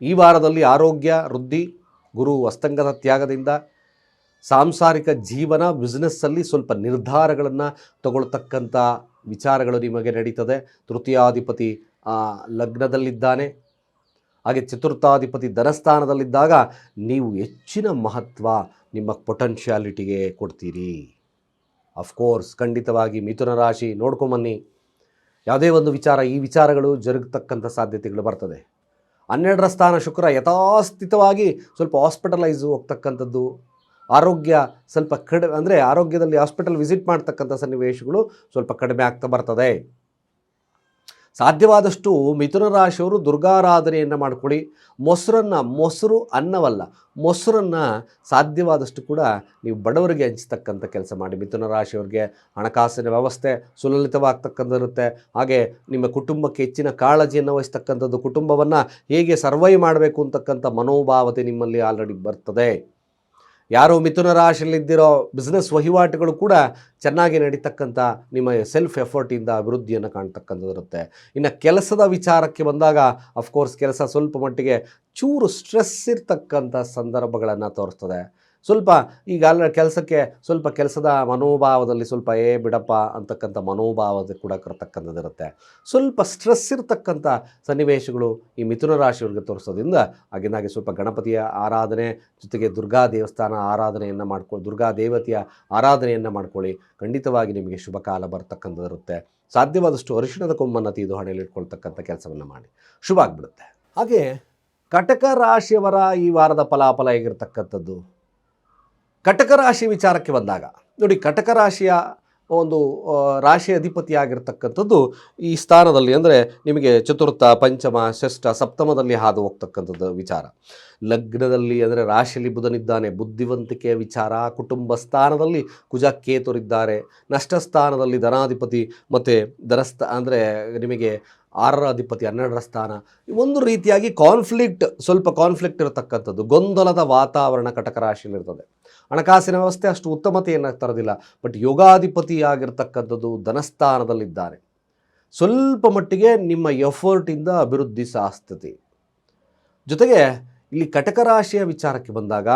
Speaker 1: ಈ ವಾರದಲ್ಲಿ ಆರೋಗ್ಯ, ವೃದ್ಧಿ, ಗುರು ಅಸ್ತಂಗದ ತ್ಯಾಗದಿಂದ ಸಾಂಸಾರಿಕ ಜೀವನ ಬಿಸ್ನೆಸ್ಸಲ್ಲಿ ಸ್ವಲ್ಪ ನಿರ್ಧಾರಗಳನ್ನು ತಗೊಳ್ತಕ್ಕಂಥ ವಿಚಾರಗಳು ನಿಮಗೆ ನಡೀತದೆ. ತೃತೀಯಾಧಿಪತಿ ಲಗ್ನದಲ್ಲಿದ್ದಾನೆ. ಹಾಗೆ ಚತುರ್ಥಾಧಿಪತಿ ಧನಸ್ಥಾನದಲ್ಲಿದ್ದಾಗ ನೀವು ಹೆಚ್ಚಿನ ಮಹತ್ವ ನಿಮ್ಮ ಪೊಟೆನ್ಷಿಯಾಲಿಟಿಗೆ ಕೊಡ್ತೀರಿ. ಅಫ್ಕೋರ್ಸ್ ಖಂಡಿತವಾಗಿ ಮಿಥುನ ರಾಶಿ ನೋಡ್ಕೊಂಬನ್ನಿ ಯಾವುದೇ ಒಂದು ವಿಚಾರ, ಈ ವಿಚಾರಗಳು ಜರುಗತಕ್ಕಂಥ ಸಾಧ್ಯತೆಗಳು ಬರ್ತದೆ. ಹನ್ನೆರಡರ ಸ್ಥಾನ ಶುಕ್ರ ಯಥಾಸ್ಥಿತವಾಗಿ ಸ್ವಲ್ಪ ಹಾಸ್ಪಿಟಲೈಸ್ ಹೋಗ್ತಕ್ಕಂಥದ್ದು. ಆರೋಗ್ಯ ಸ್ವಲ್ಪ ಕಡಿಮೆ, ಅಂದರೆ ಆರೋಗ್ಯದಲ್ಲಿ ಹಾಸ್ಪಿಟಲ್ ವಿಸಿಟ್ ಮಾಡ್ತಕ್ಕಂಥ ಸನ್ನಿವೇಶಗಳು ಸ್ವಲ್ಪ ಕಡಿಮೆ ಆಗ್ತಾ ಬರ್ತದೆ. ಸಾಧ್ಯವಾದಷ್ಟು ಮಿಥುನ ರಾಶಿಯವರು ದುರ್ಗಾರಾಧನೆಯನ್ನು ಮಾಡಿಕೊಳ್ಳಿ. ಮೊಸರನ್ನು ಮೊಸರು ಅನ್ನವಲ್ಲ, ಮೊಸರನ್ನು ಸಾಧ್ಯವಾದಷ್ಟು ಕೂಡ ನೀವು ಬಡವರಿಗೆ ಹಂಚತಕ್ಕಂಥ ಕೆಲಸ ಮಾಡಿ. ಮಿಥುನ ರಾಶಿಯವರಿಗೆ ಹಣಕಾಸಿನ ವ್ಯವಸ್ಥೆ ಸುಲಲಿತವಾಗ್ತಕ್ಕಂಥದ್ದಿರುತ್ತೆ. ಹಾಗೆ ನಿಮ್ಮ ಕುಟುಂಬಕ್ಕೆ ಹೆಚ್ಚಿನ ಕಾಳಜಿಯನ್ನು ವಹಿಸ್ತಕ್ಕಂಥದ್ದು ಕುಟುಂಬವನ್ನು ಹೇಗೆ ಸರ್ವೈವ್ ಮಾಡಬೇಕು ಅಂತಕ್ಕಂಥ ಮನೋಭಾವತೆ ನಿಮ್ಮಲ್ಲಿ ಆಲ್ರೆಡಿ ಬರ್ತದೆ. ಯಾರು ಮಿಥುನ ರಾಶಿಯಲ್ಲಿದ್ದಿರೋ ಬಿಸ್ನೆಸ್ ವಹಿವಾಟುಗಳು ಕೂಡ ಚೆನ್ನಾಗಿ ನಡೀತಕ್ಕಂಥ ನಿಮ್ಮ ಸೆಲ್ಫ್ ಎಫರ್ಟಿಂದ ಅಭಿವೃದ್ಧಿಯನ್ನು ಕಾಣ್ತಕ್ಕಂಥದ್ದಿರುತ್ತೆ. ಇನ್ನು ಕೆಲಸದ ವಿಚಾರಕ್ಕೆ ಬಂದಾಗ ಅಫ್ಕೋರ್ಸ್ ಕೆಲಸ ಸ್ವಲ್ಪ ಮಟ್ಟಿಗೆ ಚೂರು ಸ್ಟ್ರೆಸ್ ಇರ್ತಕ್ಕಂಥ ಸಂದರ್ಭಗಳನ್ನು ತೋರಿಸ್ತದೆ. ಸ್ವಲ್ಪ ಈಗ ಅಲ್ಲ ಕೆಲಸಕ್ಕೆ ಸ್ವಲ್ಪ ಕೆಲಸದ ಮನೋಭಾವದಲ್ಲಿ ಸ್ವಲ್ಪ, ಏ ಬಿಡಪ್ಪ ಅಂತಕ್ಕಂಥ ಮನೋಭಾವದ ಕೂಡ ಇರುತ್ತೆ ಸ್ವಲ್ಪ ಸ್ಟ್ರೆಸ್ ಇರತಕ್ಕಂಥ ಸನ್ನಿವೇಶಗಳು ಈ ಮಿಥುನ ರಾಶಿಯವರಿಗೆ ತೋರಿಸೋದ್ರಿಂದ ಆಗಿಂದಾಗೆ ಸ್ವಲ್ಪ ಗಣಪತಿಯ ಆರಾಧನೆ ಜೊತೆಗೆ ದುರ್ಗಾ ದೇವಸ್ಥಾನ ಆರಾಧನೆಯನ್ನು ಮಾಡ್ಕೊಳ್ಳಿ ದುರ್ಗಾ ದೇವತೆಯ ಆರಾಧನೆಯನ್ನು ಮಾಡ್ಕೊಳ್ಳಿ. ಖಂಡಿತವಾಗಿ ನಿಮಗೆ ಶುಭ ಕಾಲ ಬರ್ತಕ್ಕಂಥದ್ದು ಇರುತ್ತೆ ಸಾಧ್ಯವಾದಷ್ಟು ಅರಿಶಿಣದ ಕೊಂಬನ್ನು ತೀದು ಹಣೆಯಲ್ಲಿ ಇಟ್ಕೊಳ್ತಕ್ಕಂಥ ಕೆಲಸವನ್ನು ಮಾಡಿ. ಶುಭ ಆಗಿಬಿಡುತ್ತೆ. ಹಾಗೆ, ಕಟಕ ರಾಶಿಯವರ ಈ ವಾರದ ಫಲಾಫಲ ಹೇಗಿರ್ತಕ್ಕಂಥದ್ದು? ಕಟಕ ರಾಶಿ ವಿಚಾರಕ್ಕೆ ಬಂದಾಗ, ನೋಡಿ ಕಟಕ ರಾಶಿಯ ಒಂದು ರಾಶಿ ಅಧಿಪತಿಯಾಗಿರ್ತಕ್ಕಂಥದ್ದು ಈ ಸ್ಥಾನದಲ್ಲಿ ಅಂದರೆ ನಿಮಗೆ ಚತುರ್ಥ, ಪಂಚಮ, ಷಷ್ಠ, ಸಪ್ತಮದಲ್ಲಿ ಹಾದು ಹೋಗ್ತಕ್ಕಂಥದ್ದು ವಿಚಾರ. ಲಗ್ನದಲ್ಲಿ ಅಂದರೆ ರಾಶಿಯಲ್ಲಿ ಬುಧನಿದ್ದಾನೆ, ಬುದ್ಧಿವಂತಿಕೆಯ ವಿಚಾರ, ಕುಟುಂಬ ಸ್ಥಾನದಲ್ಲಿ ಕುಜ ಕೇತುರಿದ್ದಾರೆ, ನಷ್ಟ ಸ್ಥಾನದಲ್ಲಿ ಧನಾಧಿಪತಿ, ಮತ್ತು ಧನಸ್ಥ, ಅಂದರೆ ನಿಮಗೆ ಆರರ ಅಧಿಪತಿ, ಹನ್ನೆರಡರ ಸ್ಥಾನ. ಒಂದು ರೀತಿಯಾಗಿ ಕಾನ್ಫ್ಲಿಕ್ಟ್ ಸ್ವಲ್ಪ ಕಾನ್ಫ್ಲಿಕ್ಟ್ ಇರತಕ್ಕಂಥದ್ದು, ಗೊಂದಲದ ವಾತಾವರಣ ಕಟಕ ರಾಶಿಯಲ್ಲಿರ್ತದೆ. ಹಣಕಾಸಿನ ವ್ಯವಸ್ಥೆ ಅಷ್ಟು ಉತ್ತಮತೆಯನ್ನು ತರೋದಿಲ್ಲ ಬಟ್ ಯೋಗಾಧಿಪತಿ ಆಗಿರ್ತಕ್ಕಂಥದ್ದು ಧನಸ್ಥಾನದಲ್ಲಿದ್ದಾರೆ. ಸ್ವಲ್ಪ ಮಟ್ಟಿಗೆ ನಿಮ್ಮ ಎಫರ್ಟಿಂದ ಅಭಿವೃದ್ಧಿ ಸಾಸ್ತತಿ ಜೊತೆಗೆ, ಇಲ್ಲಿ ಕಟಕ ರಾಶಿಯ ವಿಚಾರಕ್ಕೆ ಬಂದಾಗ,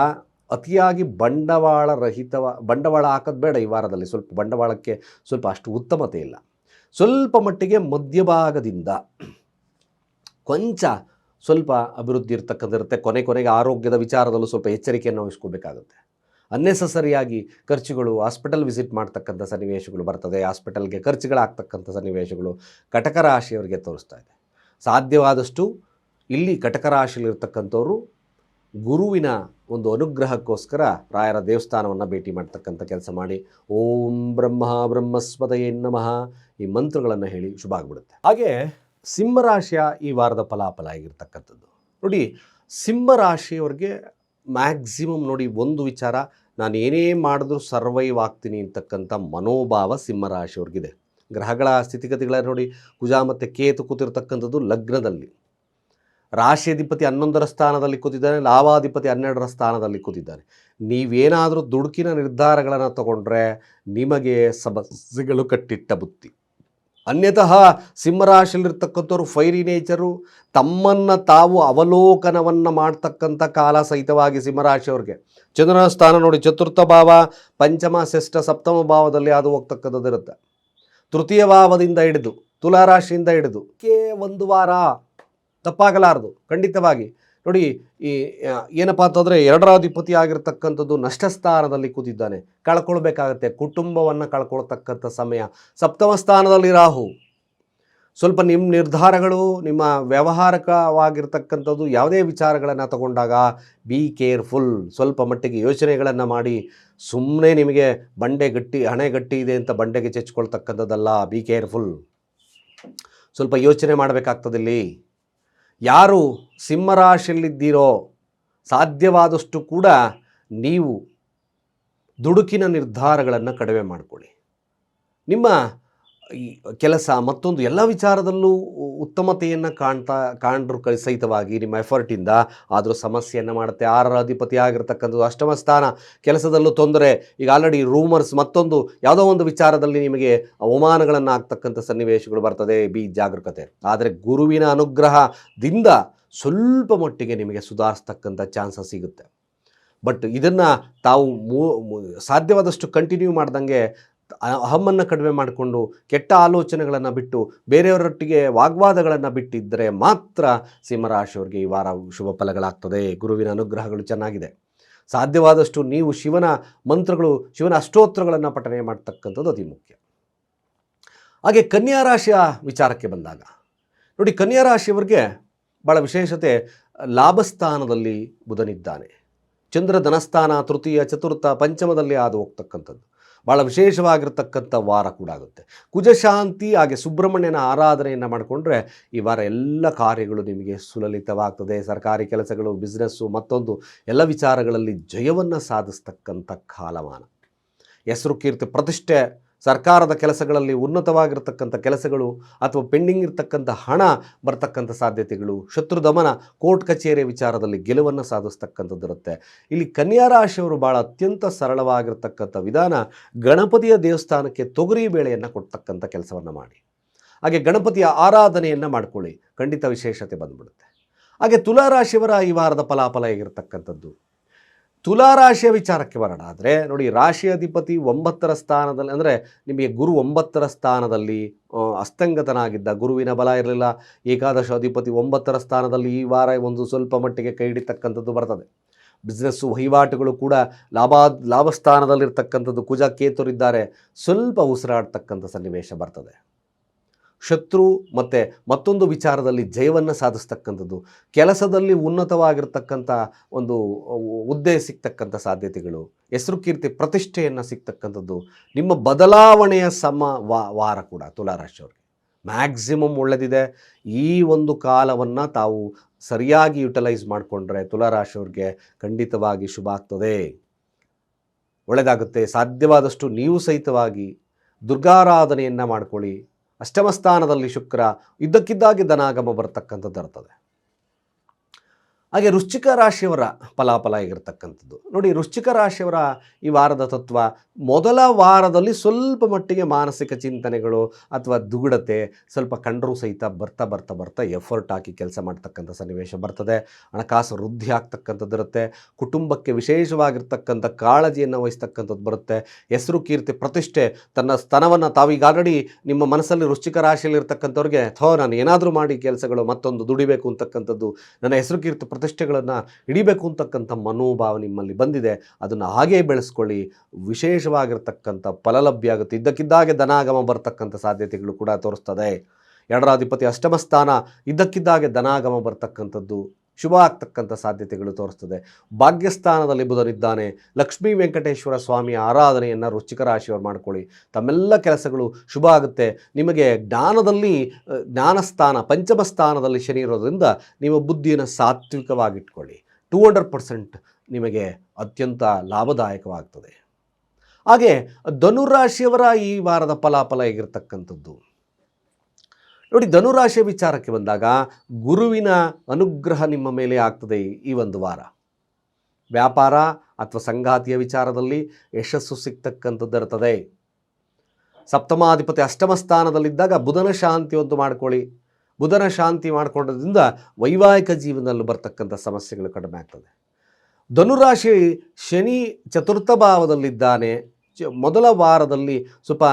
Speaker 1: ಅತಿಯಾಗಿ ಬಂಡವಾಳ ರಹಿತವ, ಬಂಡವಾಳ ಹಾಕೋದು ಬೇಡ ಈ ವಾರದಲ್ಲಿ, ಸ್ವಲ್ಪ ಬಂಡವಾಳಕ್ಕೆ ಸ್ವಲ್ಪ ಅಷ್ಟು ಉತ್ತಮತೆ ಇಲ್ಲ. ಸ್ವಲ್ಪ ಮಟ್ಟಿಗೆ ಮಧ್ಯಭಾಗದಿಂದ ಕೊಂಚ ಸ್ವಲ್ಪ ಅಭಿವೃದ್ಧಿ ಇರ್ತಕ್ಕಂಥಿರುತ್ತೆ ಕೊನೆ ಕೊನೆಗೆ ಆರೋಗ್ಯದ ವಿಚಾರದಲ್ಲೂ ಸ್ವಲ್ಪ ಎಚ್ಚರಿಕೆಯನ್ನು ವಹಿಸ್ಕೋಬೇಕಾಗುತ್ತೆ. ಅನ್ನೆಸಸರಿಯಾಗಿ ಖರ್ಚುಗಳು ಹಾಸ್ಪಿಟಲ್ ವಿಸಿಟ್ ಮಾಡ್ತಕ್ಕಂಥ ಸನ್ನಿವೇಶಗಳು ಬರ್ತದೆ. ಹಾಸ್ಪಿಟಲ್ಗೆ ಖರ್ಚುಗಳಾಗ್ತಕ್ಕಂಥ ಸನ್ನಿವೇಶಗಳು ಕಟಕ ರಾಶಿಯವರಿಗೆ ತೋರಿಸ್ತಾ ಇದೆ. ಸಾಧ್ಯವಾದಷ್ಟು ಇಲ್ಲಿ ಕಟಕ ರಾಶಿಯಲ್ಲಿರ್ತಕ್ಕಂಥವರು ಗುರುವಿನ ಒಂದು ಅನುಗ್ರಹಕ್ಕೋಸ್ಕರ ರಾಯರ ದೇವಸ್ಥಾನವನ್ನು ಭೇಟಿ ಮಾಡ್ತಕ್ಕಂಥ ಕೆಲಸ ಮಾಡಿ. ಓಂ ಬ್ರಹ್ಮ ಬ್ರಹ್ಮಸ್ಪದಯೇ ನಮಃ ಈ ಮಂತ್ರಗಳನ್ನು ಹೇಳಿ ಶುಭ ಆಗಿಬಿಡುತ್ತೆ. ಹಾಗೆ ಸಿಂಹರಾಶಿಯ ಈ ವಾರದ ಫಲಾಫಲ ಆಗಿರ್ತಕ್ಕಂಥದ್ದು. ನೋಡಿ ಸಿಂಹರಾಶಿಯವ್ರಿಗೆ ಮ್ಯಾಕ್ಸಿಮಮ್ ನೋಡಿ ಒಂದು ವಿಚಾರ, ನಾನು ಏನೇ ಮಾಡಿದ್ರೂ ಸರ್ವೈವ್ ಆಗ್ತೀನಿ ಅಂತಕ್ಕಂಥ ಮನೋಭಾವ ಸಿಂಹರಾಶಿಯವ್ರಿಗಿದೆ ಗ್ರಹಗಳ ಸ್ಥಿತಿಗತಿಗಳ ನೋಡಿ ಕುಜ ಮತ್ತು ಕೇತು ಕೂತಿರ್ತಕ್ಕಂಥದ್ದು ಲಗ್ನದಲ್ಲಿ. ರಾಶಿಯಧಿಪತಿ ಹನ್ನೊಂದರ ಸ್ಥಾನದಲ್ಲಿ ಕೂತಿದ್ದಾನೆ, ಲಾಭಾಧಿಪತಿ ಹನ್ನೆರಡರ ಸ್ಥಾನದಲ್ಲಿ ಕೂತಿದ್ದಾನೆ. ನೀವೇನಾದರೂ ದುಡುಕಿನ ನಿರ್ಧಾರಗಳನ್ನು ತಗೊಂಡ್ರೆ ನಿಮಗೆ ಸಮಸ್ಯೆಗಳು ಕಟ್ಟಿಟ್ಟ ಬುತ್ತಿ. ಅನ್ಯತಃ ಸಿಂಹರಾಶಿಯಲ್ಲಿರ್ತಕ್ಕಂಥವ್ರು ಫೈರಿ ನೇಚರು ತಮ್ಮನ್ನು ತಾವು ಅವಲೋಕನವನ್ನು ಮಾಡ್ತಕ್ಕಂಥ ಕಾಲ ಸಹಿತವಾಗಿ ಸಿಂಹರಾಶಿಯವ್ರಿಗೆ. ಚಂದ್ರನ ಸ್ಥಾನ ನೋಡಿ, ಚತುರ್ಥ ಭಾವ, ಪಂಚಮ, ಷಷ್ಠ, ಸಪ್ತಮ ಭಾವದಲ್ಲಿ ಅದು ಹೋಗ್ತಕ್ಕಂಥದ್ದಿರುತ್ತೆ. ತೃತೀಯ ಭಾವದಿಂದ ಹಿಡಿದು ತುಲಾರಾಶಿಯಿಂದ ಹಿಡಿದು ಕೇ ಒಂದು ವಾರ? ತಪ್ಪಾಗಲಾರದು, ಖಂಡಿತವಾಗಿ. ನೋಡಿ, ಈ ಏನಪ್ಪ ಅಂತಂದರೆ ಎರಡರ ಅಧಿಪತಿ ಆಗಿರ್ತಕ್ಕಂಥದ್ದು ನಷ್ಟಸ್ಥಾನದಲ್ಲಿ ಕೂತಿದ್ದಾನೆ. ಕಳ್ಕೊಳ್ಬೇಕಾಗತ್ತೆ, ಕುಟುಂಬವನ್ನು ಕಳ್ಕೊಳ್ತಕ್ಕಂಥ ಸಮಯ. ಸಪ್ತಮ ಸ್ಥಾನದಲ್ಲಿ ರಾಹು. ಸ್ವಲ್ಪ ನಿಮ್ಮ ನಿರ್ಧಾರಗಳು, ನಿಮ್ಮ ವ್ಯವಹಾರಕವಾಗಿರ್ತಕ್ಕಂಥದ್ದು ಯಾವುದೇ ವಿಚಾರಗಳನ್ನು ತಗೊಂಡಾಗ ಬಿ ಕೇರ್ಫುಲ್ ಸ್ವಲ್ಪ ಮಟ್ಟಿಗೆ ಯೋಚನೆಗಳನ್ನು ಮಾಡಿ. ಸುಮ್ಮನೆ ನಿಮಗೆ ಬಂಡೆ ಗಟ್ಟಿ, ಹಣೆ ಗಟ್ಟಿ ಇದೆ ಅಂತ ಬಂಡೆಗೆ ಚೆಚ್ಕೊಳ್ತಕ್ಕಂಥದ್ದಲ್ಲ ಬಿ ಕೇರ್ಫುಲ್ ಸ್ವಲ್ಪ ಯೋಚನೆ ಮಾಡಬೇಕಾಗ್ತದೆ ಇಲ್ಲಿ. ಯಾರು ಸಿಂಹರಾಶಿಯಲ್ಲಿದ್ದೀರೋ ಸಾಧ್ಯವಾದಷ್ಟು ಕೂಡ ನೀವು ದುಡುಕಿನ ನಿರ್ಧಾರಗಳನ್ನು ಕಡಿಮೆ ಮಾಡಿಕೊಳ್ಳಿ. ನಿಮ್ಮ ಈ ಕೆಲಸ ಮತ್ತೊಂದು ಎಲ್ಲ ವಿಚಾರದಲ್ಲೂ ಉತ್ತಮತೆಯನ್ನು ಕಾಣ್ತಾ, ಕಾಣರು ಕ, ಸಹಿತವಾಗಿ ನಿಮ್ಮ ಎಫರ್ಟಿಂದ. ಆದರೂ ಸಮಸ್ಯೆಯನ್ನು ಮಾಡುತ್ತೆ. ಆರರ ಅಧಿಪತಿ ಆಗಿರ್ತಕ್ಕಂಥದ್ದು ಅಷ್ಟಮ ಸ್ಥಾನ. ಕೆಲಸದಲ್ಲೂ ತೊಂದರೆ. ಈಗ ಆಲ್ರೆಡಿ ರೂಮರ್ಸ್ ಮತ್ತೊಂದು ಯಾವುದೋ ಒಂದು ವಿಚಾರದಲ್ಲಿ ನಿಮಗೆ ಅವಮಾನಗಳನ್ನು ಆಗ್ತಕ್ಕಂಥ ಸನ್ನಿವೇಶಗಳು ಬರ್ತದೆ. ಬಿ, ಜಾಗರೂಕತೆ. ಆದರೆ ಗುರುವಿನ ಅನುಗ್ರಹದಿಂದ ಸ್ವಲ್ಪ ಮಟ್ಟಿಗೆ ನಿಮಗೆ ಸುಧಾರಿಸ್ತಕ್ಕಂಥ ಚಾನ್ಸಸ್ ಸಿಗುತ್ತೆ. ಬಟ್ ಇದನ್ನು ತಾವು ಮೂ- ಸಾಧ್ಯವಾದಷ್ಟು ಕಂಟಿನ್ಯೂ ಮಾಡ್ದಂಗೆ ಅಹಮ್ಮನ್ನು ಕಡಿಮೆ ಮಾಡಿಕೊಂಡು ಕೆಟ್ಟ ಆಲೋಚನೆಗಳನ್ನು ಬಿಟ್ಟು ಬೇರೆಯವರೊಟ್ಟಿಗೆ ವಾಗ್ವಾದಗಳನ್ನು ಬಿಟ್ಟಿದ್ದರೆ ಮಾತ್ರ ಸಿಂಹರಾಶಿಯವರಿಗೆ ಈ ವಾರ ಶುಭ ಫಲಗಳಾಗ್ತದೆ. ಗುರುವಿನ ಅನುಗ್ರಹಗಳು ಚೆನ್ನಾಗಿದೆ. ಸಾಧ್ಯವಾದಷ್ಟು ನೀವು ಶಿವನ ಮಂತ್ರಗಳು, ಶಿವನ ಅಷ್ಟೋತ್ತರಗಳನ್ನು ಪಠನೆ ಮಾಡ್ತಕ್ಕಂಥದ್ದು ಅತಿ ಮುಖ್ಯ. ಹಾಗೆ ಕನ್ಯಾ ರಾಶಿಯ ವಿಚಾರಕ್ಕೆ ಬಂದಾಗ, ನೋಡಿ ಕನ್ಯಾ ರಾಶಿಯವರಿಗೆ ಭಾಳ ವಿಶೇಷತೆ ಲಾಭಸ್ಥಾನದಲ್ಲಿ ಬುಧನಿದ್ದಾನೆ. ಚಂದ್ರ ಧನಸ್ಥಾನ, ತೃತೀಯ, ಚತುರ್ಥ, ಪಂಚಮದಲ್ಲಿ ಹಾದು ಹೋಗ್ತಕ್ಕಂಥದ್ದು. ಭಾಳ ವಿಶೇಷವಾಗಿರ್ತಕ್ಕಂಥ ವಾರ ಕೂಡ ಆಗುತ್ತೆ. ಕುಜಶಾಂತಿ ಹಾಗೆ ಸುಬ್ರಹ್ಮಣ್ಯನ ಆರಾಧನೆಯನ್ನು ಮಾಡಿಕೊಂಡ್ರೆ ಈ ವಾರ ಎಲ್ಲ ಕಾರ್ಯಗಳು ನಿಮಗೆ ಸುಲಲಿತವಾಗ್ತದೆ. ಸರ್ಕಾರಿ ಕೆಲಸಗಳು, ಬಿಸ್ನೆಸ್ಸು, ಮತ್ತೊಂದು ಎಲ್ಲ ವಿಚಾರಗಳಲ್ಲಿ ಜಯವನ್ನು ಸಾಧಿಸ್ತಕ್ಕಂಥ ಕಾಲಮಾನ. ಹೆಸರು ಕೀರ್ತಿ ಪ್ರತಿಷ್ಠೆ ಸರ್ಕಾರದ ಕೆಲಸಗಳಲ್ಲಿ ಉನ್ನತವಾಗಿರ್ತಕ್ಕಂಥ ಕೆಲಸಗಳು ಅಥವಾ ಪೆಂಡಿಂಗ್ ಇರತಕ್ಕಂಥ ಹಣ ಬರ್ತಕ್ಕಂಥ ಸಾಧ್ಯತೆಗಳು, ಶತ್ರು ದಮನ, ಕೋರ್ಟ್ ಕಚೇರಿ ವಿಚಾರದಲ್ಲಿ ಗೆಲುವನ್ನು ಸಾಧಿಸ್ತಕ್ಕಂಥದ್ದಿರುತ್ತೆ ಇಲ್ಲಿ ಕನ್ಯಾ ರಾಶಿಯವರು ಭಾಳ ಅತ್ಯಂತ ಸರಳವಾಗಿರ್ತಕ್ಕಂಥ ವಿಧಾನ ಗಣಪತಿಯ ದೇವಸ್ಥಾನಕ್ಕೆ ತೊಗರಿ ಬೇಳೆಯನ್ನು ಕೊಡ್ತಕ್ಕಂಥ ಕೆಲಸವನ್ನು ಮಾಡಿ. ಹಾಗೆ ಗಣಪತಿಯ ಆರಾಧನೆಯನ್ನು ಮಾಡಿಕೊಳ್ಳಿ. ಖಂಡಿತ ವಿಶೇಷತೆ ಬಂದ್ಬಿಡುತ್ತೆ. ಹಾಗೆ ತುಲಾರಾಶಿಯವರ ಈ ವಾರದ ಫಲಾಫಲ ಹೇಗಿರ್ತಕ್ಕಂಥದ್ದು? ತುಲಾರಾಶಿಯ ವಿಚಾರಕ್ಕೆ ಬರೋಣ. ಆದರೆ ನೋಡಿ, ರಾಶಿ ಅಧಿಪತಿ ಒಂಬತ್ತರ ಸ್ಥಾನದಲ್ಲಿ, ಅಂದರೆ ನಿಮಗೆ ಗುರು ಒಂಬತ್ತರ ಸ್ಥಾನದಲ್ಲಿ ಅಸ್ತಂಗತನಾಗಿದ್ದ ಗುರುವಿನ ಬಲ ಇರಲಿಲ್ಲ. ಏಕಾದಶ ಅಧಿಪತಿ ಒಂಬತ್ತರ ಸ್ಥಾನದಲ್ಲಿ ಈ ವಾರ ಒಂದು ಸ್ವಲ್ಪ ಮಟ್ಟಿಗೆ ಕೈ ಹಿಡಿತಕ್ಕಂಥದ್ದು ಬರ್ತದೆ. ಬಿಸ್ನೆಸ್ಸು ವಹಿವಾಟುಗಳು ಕೂಡ ಲಾಭ, ಲಾಭಸ್ಥಾನದಲ್ಲಿರ್ತಕ್ಕಂಥದ್ದು. ಕುಜ ಕೇತುರಿದ್ದಾರೆ. ಸ್ವಲ್ಪ ಉಸಿರಾಡ್ತಕ್ಕಂಥ ಸನ್ನಿವೇಶ ಬರ್ತದೆ. ಶತ್ರು ಮತ್ತು ಮತ್ತೊಂದು ವಿಚಾರದಲ್ಲಿ ಜಯವನ್ನು ಸಾಧಿಸ್ತಕ್ಕಂಥದ್ದು, ಕೆಲಸದಲ್ಲಿ ಉನ್ನತವಾಗಿರ್ತಕ್ಕಂಥ ಒಂದು ಹುದ್ದೆ ಸಿಗ್ತಕ್ಕಂಥ ಸಾಧ್ಯತೆಗಳು, ಹೆಸರು ಕೀರ್ತಿ ಪ್ರತಿಷ್ಠೆಯನ್ನು ಸಿಗ್ತಕ್ಕಂಥದ್ದು, ನಿಮ್ಮ ಬದಲಾವಣೆಯ ಸಮ ವಾರ ಕೂಡ ತುಲಾರಾಶಿಯವ್ರಿಗೆ ಮ್ಯಾಕ್ಸಿಮಮ್ ಒಳ್ಳೆದಿದೆ. ಈ ಒಂದು ಕಾಲವನ್ನು ತಾವು ಸರಿಯಾಗಿ ಯುಟಿಲೈಸ್ ಮಾಡಿಕೊಂಡ್ರೆ ತುಲಾರಾಶಿಯವ್ರಿಗೆ ಖಂಡಿತವಾಗಿ ಶುಭ ಆಗ್ತದೆ. ಒಳ್ಳೆಯದಾಗುತ್ತೆ ಸಾಧ್ಯವಾದಷ್ಟು ನೀವು ಸಹಿತವಾಗಿ ದುರ್ಗಾರಾಧನೆಯನ್ನು ಮಾಡ್ಕೊಳ್ಳಿ. ಅಷ್ಟಮ ಸ್ಥಾನದಲ್ಲಿ ಶುಕ್ರ, ಇದ್ದಕ್ಕಿದ್ದಾಗಿ ಧನಾಗಮ ಬರತಕ್ಕಂಥದ್ದು ಇರ್ತದೆ. ಹಾಗೆ ವೃಶ್ಚಿಕ ರಾಶಿಯವರ ಫಲಾಫಲ ಆಗಿರ್ತಕ್ಕಂಥದ್ದು. ನೋಡಿ ವೃಶ್ಚಿಕ ರಾಶಿಯವರ ಈ ವಾರದ ತತ್ವ ಮೊದಲ ವಾರದಲ್ಲಿ ಸ್ವಲ್ಪ ಮಟ್ಟಿಗೆ ಮಾನಸಿಕ ಚಿಂತನೆಗಳು ಅಥವಾ ದುಗುಡತೆ, ಸ್ವಲ್ಪ ಕಂಡರೂ ಸಹಿತ ಬರ್ತಾ ಬರ್ತಾ ಬರ್ತಾ ಎಫರ್ಟ್ ಹಾಕಿ ಕೆಲಸ ಮಾಡ್ತಕ್ಕಂಥ ಸನ್ನಿವೇಶ ಬರ್ತದೆ. ಹಣಕಾಸು ವೃದ್ಧಿ ಆಗ್ತಕ್ಕಂಥದ್ದು ಇರುತ್ತೆ. ಕುಟುಂಬಕ್ಕೆ ವಿಶೇಷವಾಗಿರ್ತಕ್ಕಂಥ ಕಾಳಜಿಯನ್ನು ವಹಿಸ್ತಕ್ಕಂಥದ್ದು ಬರುತ್ತೆ. ಹೆಸರು, ಕೀರ್ತಿ, ಪ್ರತಿಷ್ಠೆ ತನ್ನ ಸ್ತನವನ್ನು ತಾವೀಗ ಆಲ್ರೆಡಿ ನಿಮ್ಮ ಮನಸ್ಸಲ್ಲಿ ವೃಶ್ಚಿಕ ರಾಶಿಯಲ್ಲಿ ಇರ್ತಕ್ಕಂಥವ್ರಿಗೆ, ಥೋ, ನಾನು ಏನಾದರೂ ಮಾಡಿ ಕೆಲಸಗಳು ಮತ್ತೊಂದು ದುಡಿಬೇಕು ಅಂತಕ್ಕಂಥದ್ದು, ನನ್ನ ಹೆಸರು, ಕೀರ್ತಿ, ಪ್ರತಿಷ್ಠೆಗಳನ್ನು ಹಿಡಿಬೇಕು ಅಂತಕ್ಕಂಥ ಮನೋಭಾವ ನಿಮ್ಮಲ್ಲಿ ಬಂದಿದೆ. ಅದನ್ನು ಹಾಗೇ ಬೆಳೆಸ್ಕೊಳ್ಳಿ. ವಿಶೇಷವಾಗಿರ್ತಕ್ಕಂಥ ಫಲ ಲಭ್ಯ ಆಗುತ್ತೆ ಇದ್ದಕ್ಕಿದ್ದಾಗೆ ಧನಾಗಮ ಬರ್ತಕ್ಕಂಥ ಸಾಧ್ಯತೆಗಳು ಕೂಡ ತೋರಿಸ್ತದೆ. ಎರಡರಾಧಿಪತಿ ಅಷ್ಟಮ ಸ್ಥಾನ, ಇದ್ದಕ್ಕಿದ್ದಾಗೆ ಧನಾಗಮ ಬರ್ತಕ್ಕಂಥದ್ದು ಶುಭ ಆಗ್ತಕ್ಕಂಥ ಸಾಧ್ಯತೆಗಳು ತೋರಿಸ್ತದೆ. ಭಾಗ್ಯಸ್ಥಾನದಲ್ಲಿ ಬುಧನಿದ್ದಾನೆ. ಲಕ್ಷ್ಮೀ ವೆಂಕಟೇಶ್ವರ ಸ್ವಾಮಿಯ ಆರಾಧನೆಯನ್ನು ರುಚಿಕರ ರಾಶಿಯವರು ಮಾಡ್ಕೊಳ್ಳಿ. ತಮ್ಮೆಲ್ಲ ಕೆಲಸಗಳು ಶುಭ ಆಗುತ್ತೆ. ನಿಮಗೆ ಜ್ಞಾನದಲ್ಲಿ ಜ್ಞಾನಸ್ಥಾನ ಪಂಚಮ ಸ್ಥಾನದಲ್ಲಿ ಶನಿ ಇರೋದ್ರಿಂದ ನಿಮ್ಮ ಬುದ್ಧಿಯನ್ನು ಸಾತ್ವಿಕವಾಗಿಟ್ಕೊಳ್ಳಿ. ಟೂ ಹಂಡ್ರೆಡ್ ಪರ್ಸೆಂಟ್ ನಿಮಗೆ ಅತ್ಯಂತ ಲಾಭದಾಯಕವಾಗ್ತದೆ. ಹಾಗೆ ಧನುರಾಶಿಯವರ ಈ ವಾರದ ಫಲಾಫಲ ಹೇಗಿರ್ತಕ್ಕಂಥದ್ದು? ನೋಡಿ, ಧನುರಾಶಿಯ ವಿಚಾರಕ್ಕೆ ಬಂದಾಗ ಗುರುವಿನ ಅನುಗ್ರಹ ನಿಮ್ಮ ಮೇಲೆ ಆಗ್ತದೆ ಈ ಒಂದು ವಾರ. ವ್ಯಾಪಾರ ಅಥವಾ ಸಂಗಾತಿಯ ವಿಚಾರದಲ್ಲಿ ಯಶಸ್ಸು ಸಿಗ್ತಕ್ಕಂಥದ್ದು ಇರ್ತದೆ. ಸಪ್ತಮಾಧಿಪತಿ ಅಷ್ಟಮ ಸ್ಥಾನದಲ್ಲಿದ್ದಾಗ ಬುಧನ ಶಾಂತಿ ಒಂದು ಮಾಡ್ಕೊಳ್ಳಿ. ಬುಧನ ಶಾಂತಿ ಮಾಡ್ಕೊಳ್ಳೋದ್ರಿಂದ ವೈವಾಹಿಕ ಜೀವನದಲ್ಲಿ ಬರ್ತಕ್ಕಂಥ ಸಮಸ್ಯೆಗಳು ಕಡಿಮೆ ಆಗ್ತದೆ. ಧನುರಾಶಿ ಶನಿ ಚತುರ್ಥ ಭಾವದಲ್ಲಿದ್ದಾನೆ. ಮೊದಲ ವಾರದಲ್ಲಿ ಸ್ವಲ್ಪ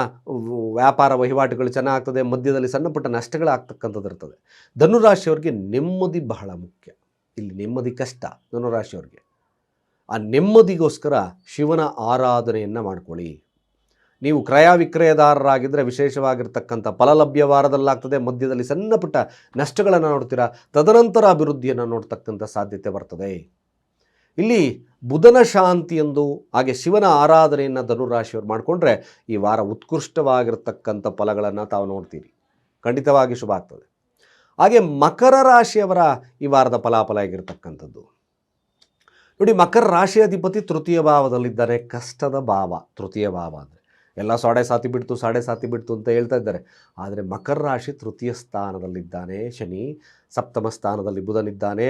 Speaker 1: ವ್ಯಾಪಾರ ವಹಿವಾಟುಗಳು ಚೆನ್ನಾಗ್ತದೆ, ಮಧ್ಯದಲ್ಲಿ ಸಣ್ಣ ಪುಟ್ಟ ನಷ್ಟಗಳಾಗ್ತಕ್ಕಂಥದ್ದು ಇರ್ತದೆ. ಧನುರಾಶಿಯವ್ರಿಗೆ ನೆಮ್ಮದಿ ಬಹಳ ಮುಖ್ಯ. ಇಲ್ಲಿ ನೆಮ್ಮದಿ ಕಷ್ಟ ಧನುರಾಶಿಯವ್ರಿಗೆ. ಆ ನೆಮ್ಮದಿಗೋಸ್ಕರ ಶಿವನ ಆರಾಧನೆಯನ್ನು ಮಾಡ್ಕೊಳ್ಳಿ. ನೀವು ಕ್ರಯ ವಿಕ್ರಯದಾರರಾಗಿದ್ದರೆ ವಿಶೇಷವಾಗಿರ್ತಕ್ಕಂಥ ಫಲಲಭ್ಯ ವಾರದಲ್ಲಾಗ್ತದೆ, ಮಧ್ಯದಲ್ಲಿ ಸಣ್ಣ ಪುಟ್ಟ ನಷ್ಟಗಳನ್ನು ನೋಡ್ತೀರಾ, ತದನಂತರ ಅಭಿವೃದ್ಧಿಯನ್ನು ನೋಡ್ತಕ್ಕಂಥ ಸಾಧ್ಯತೆ ಬರ್ತದೆ. ಇಲ್ಲಿ ಬುಧನ ಶಾಂತಿ ಎಂದು, ಹಾಗೆ ಶಿವನ ಆರಾಧನೆಯನ್ನು ಧನುರಾಶಿಯವರು ಮಾಡಿಕೊಂಡ್ರೆ ಈ ವಾರ ಉತ್ಕೃಷ್ಟವಾಗಿರ್ತಕ್ಕಂಥ ಫಲಗಳನ್ನು ತಾವು ನೋಡ್ತೀರಿ. ಖಂಡಿತವಾಗಿ ಶುಭ ಆಗ್ತದೆ. ಹಾಗೆ ಮಕರ ರಾಶಿಯವರ ಈ ವಾರದ ಫಲಾಫಲ ಆಗಿರ್ತಕ್ಕಂಥದ್ದು ನೋಡಿ, ಮಕರ ರಾಶಿ ಅಧಿಪತಿ ತೃತೀಯ ಭಾವದಲ್ಲಿದ್ದಾರೆ. ಕಷ್ಟದ ಭಾವ, ತೃತೀಯ ಭಾವ ಅಂದರೆ. ಎಲ್ಲ ಸಾಡೆ ಸಾತಿ ಬಿಡ್ತು, ಸಾಡೆ ಸಾತಿ ಬಿಡ್ತು ಅಂತ ಹೇಳ್ತಾ ಇದ್ದಾರೆ. ಆದರೆ ಮಕರ ರಾಶಿ ತೃತೀಯ ಸ್ಥಾನದಲ್ಲಿದ್ದಾನೆ. ಶನಿ ಸಪ್ತಮ ಸ್ಥಾನದಲ್ಲಿ ಬುಧನಿದ್ದಾನೆ.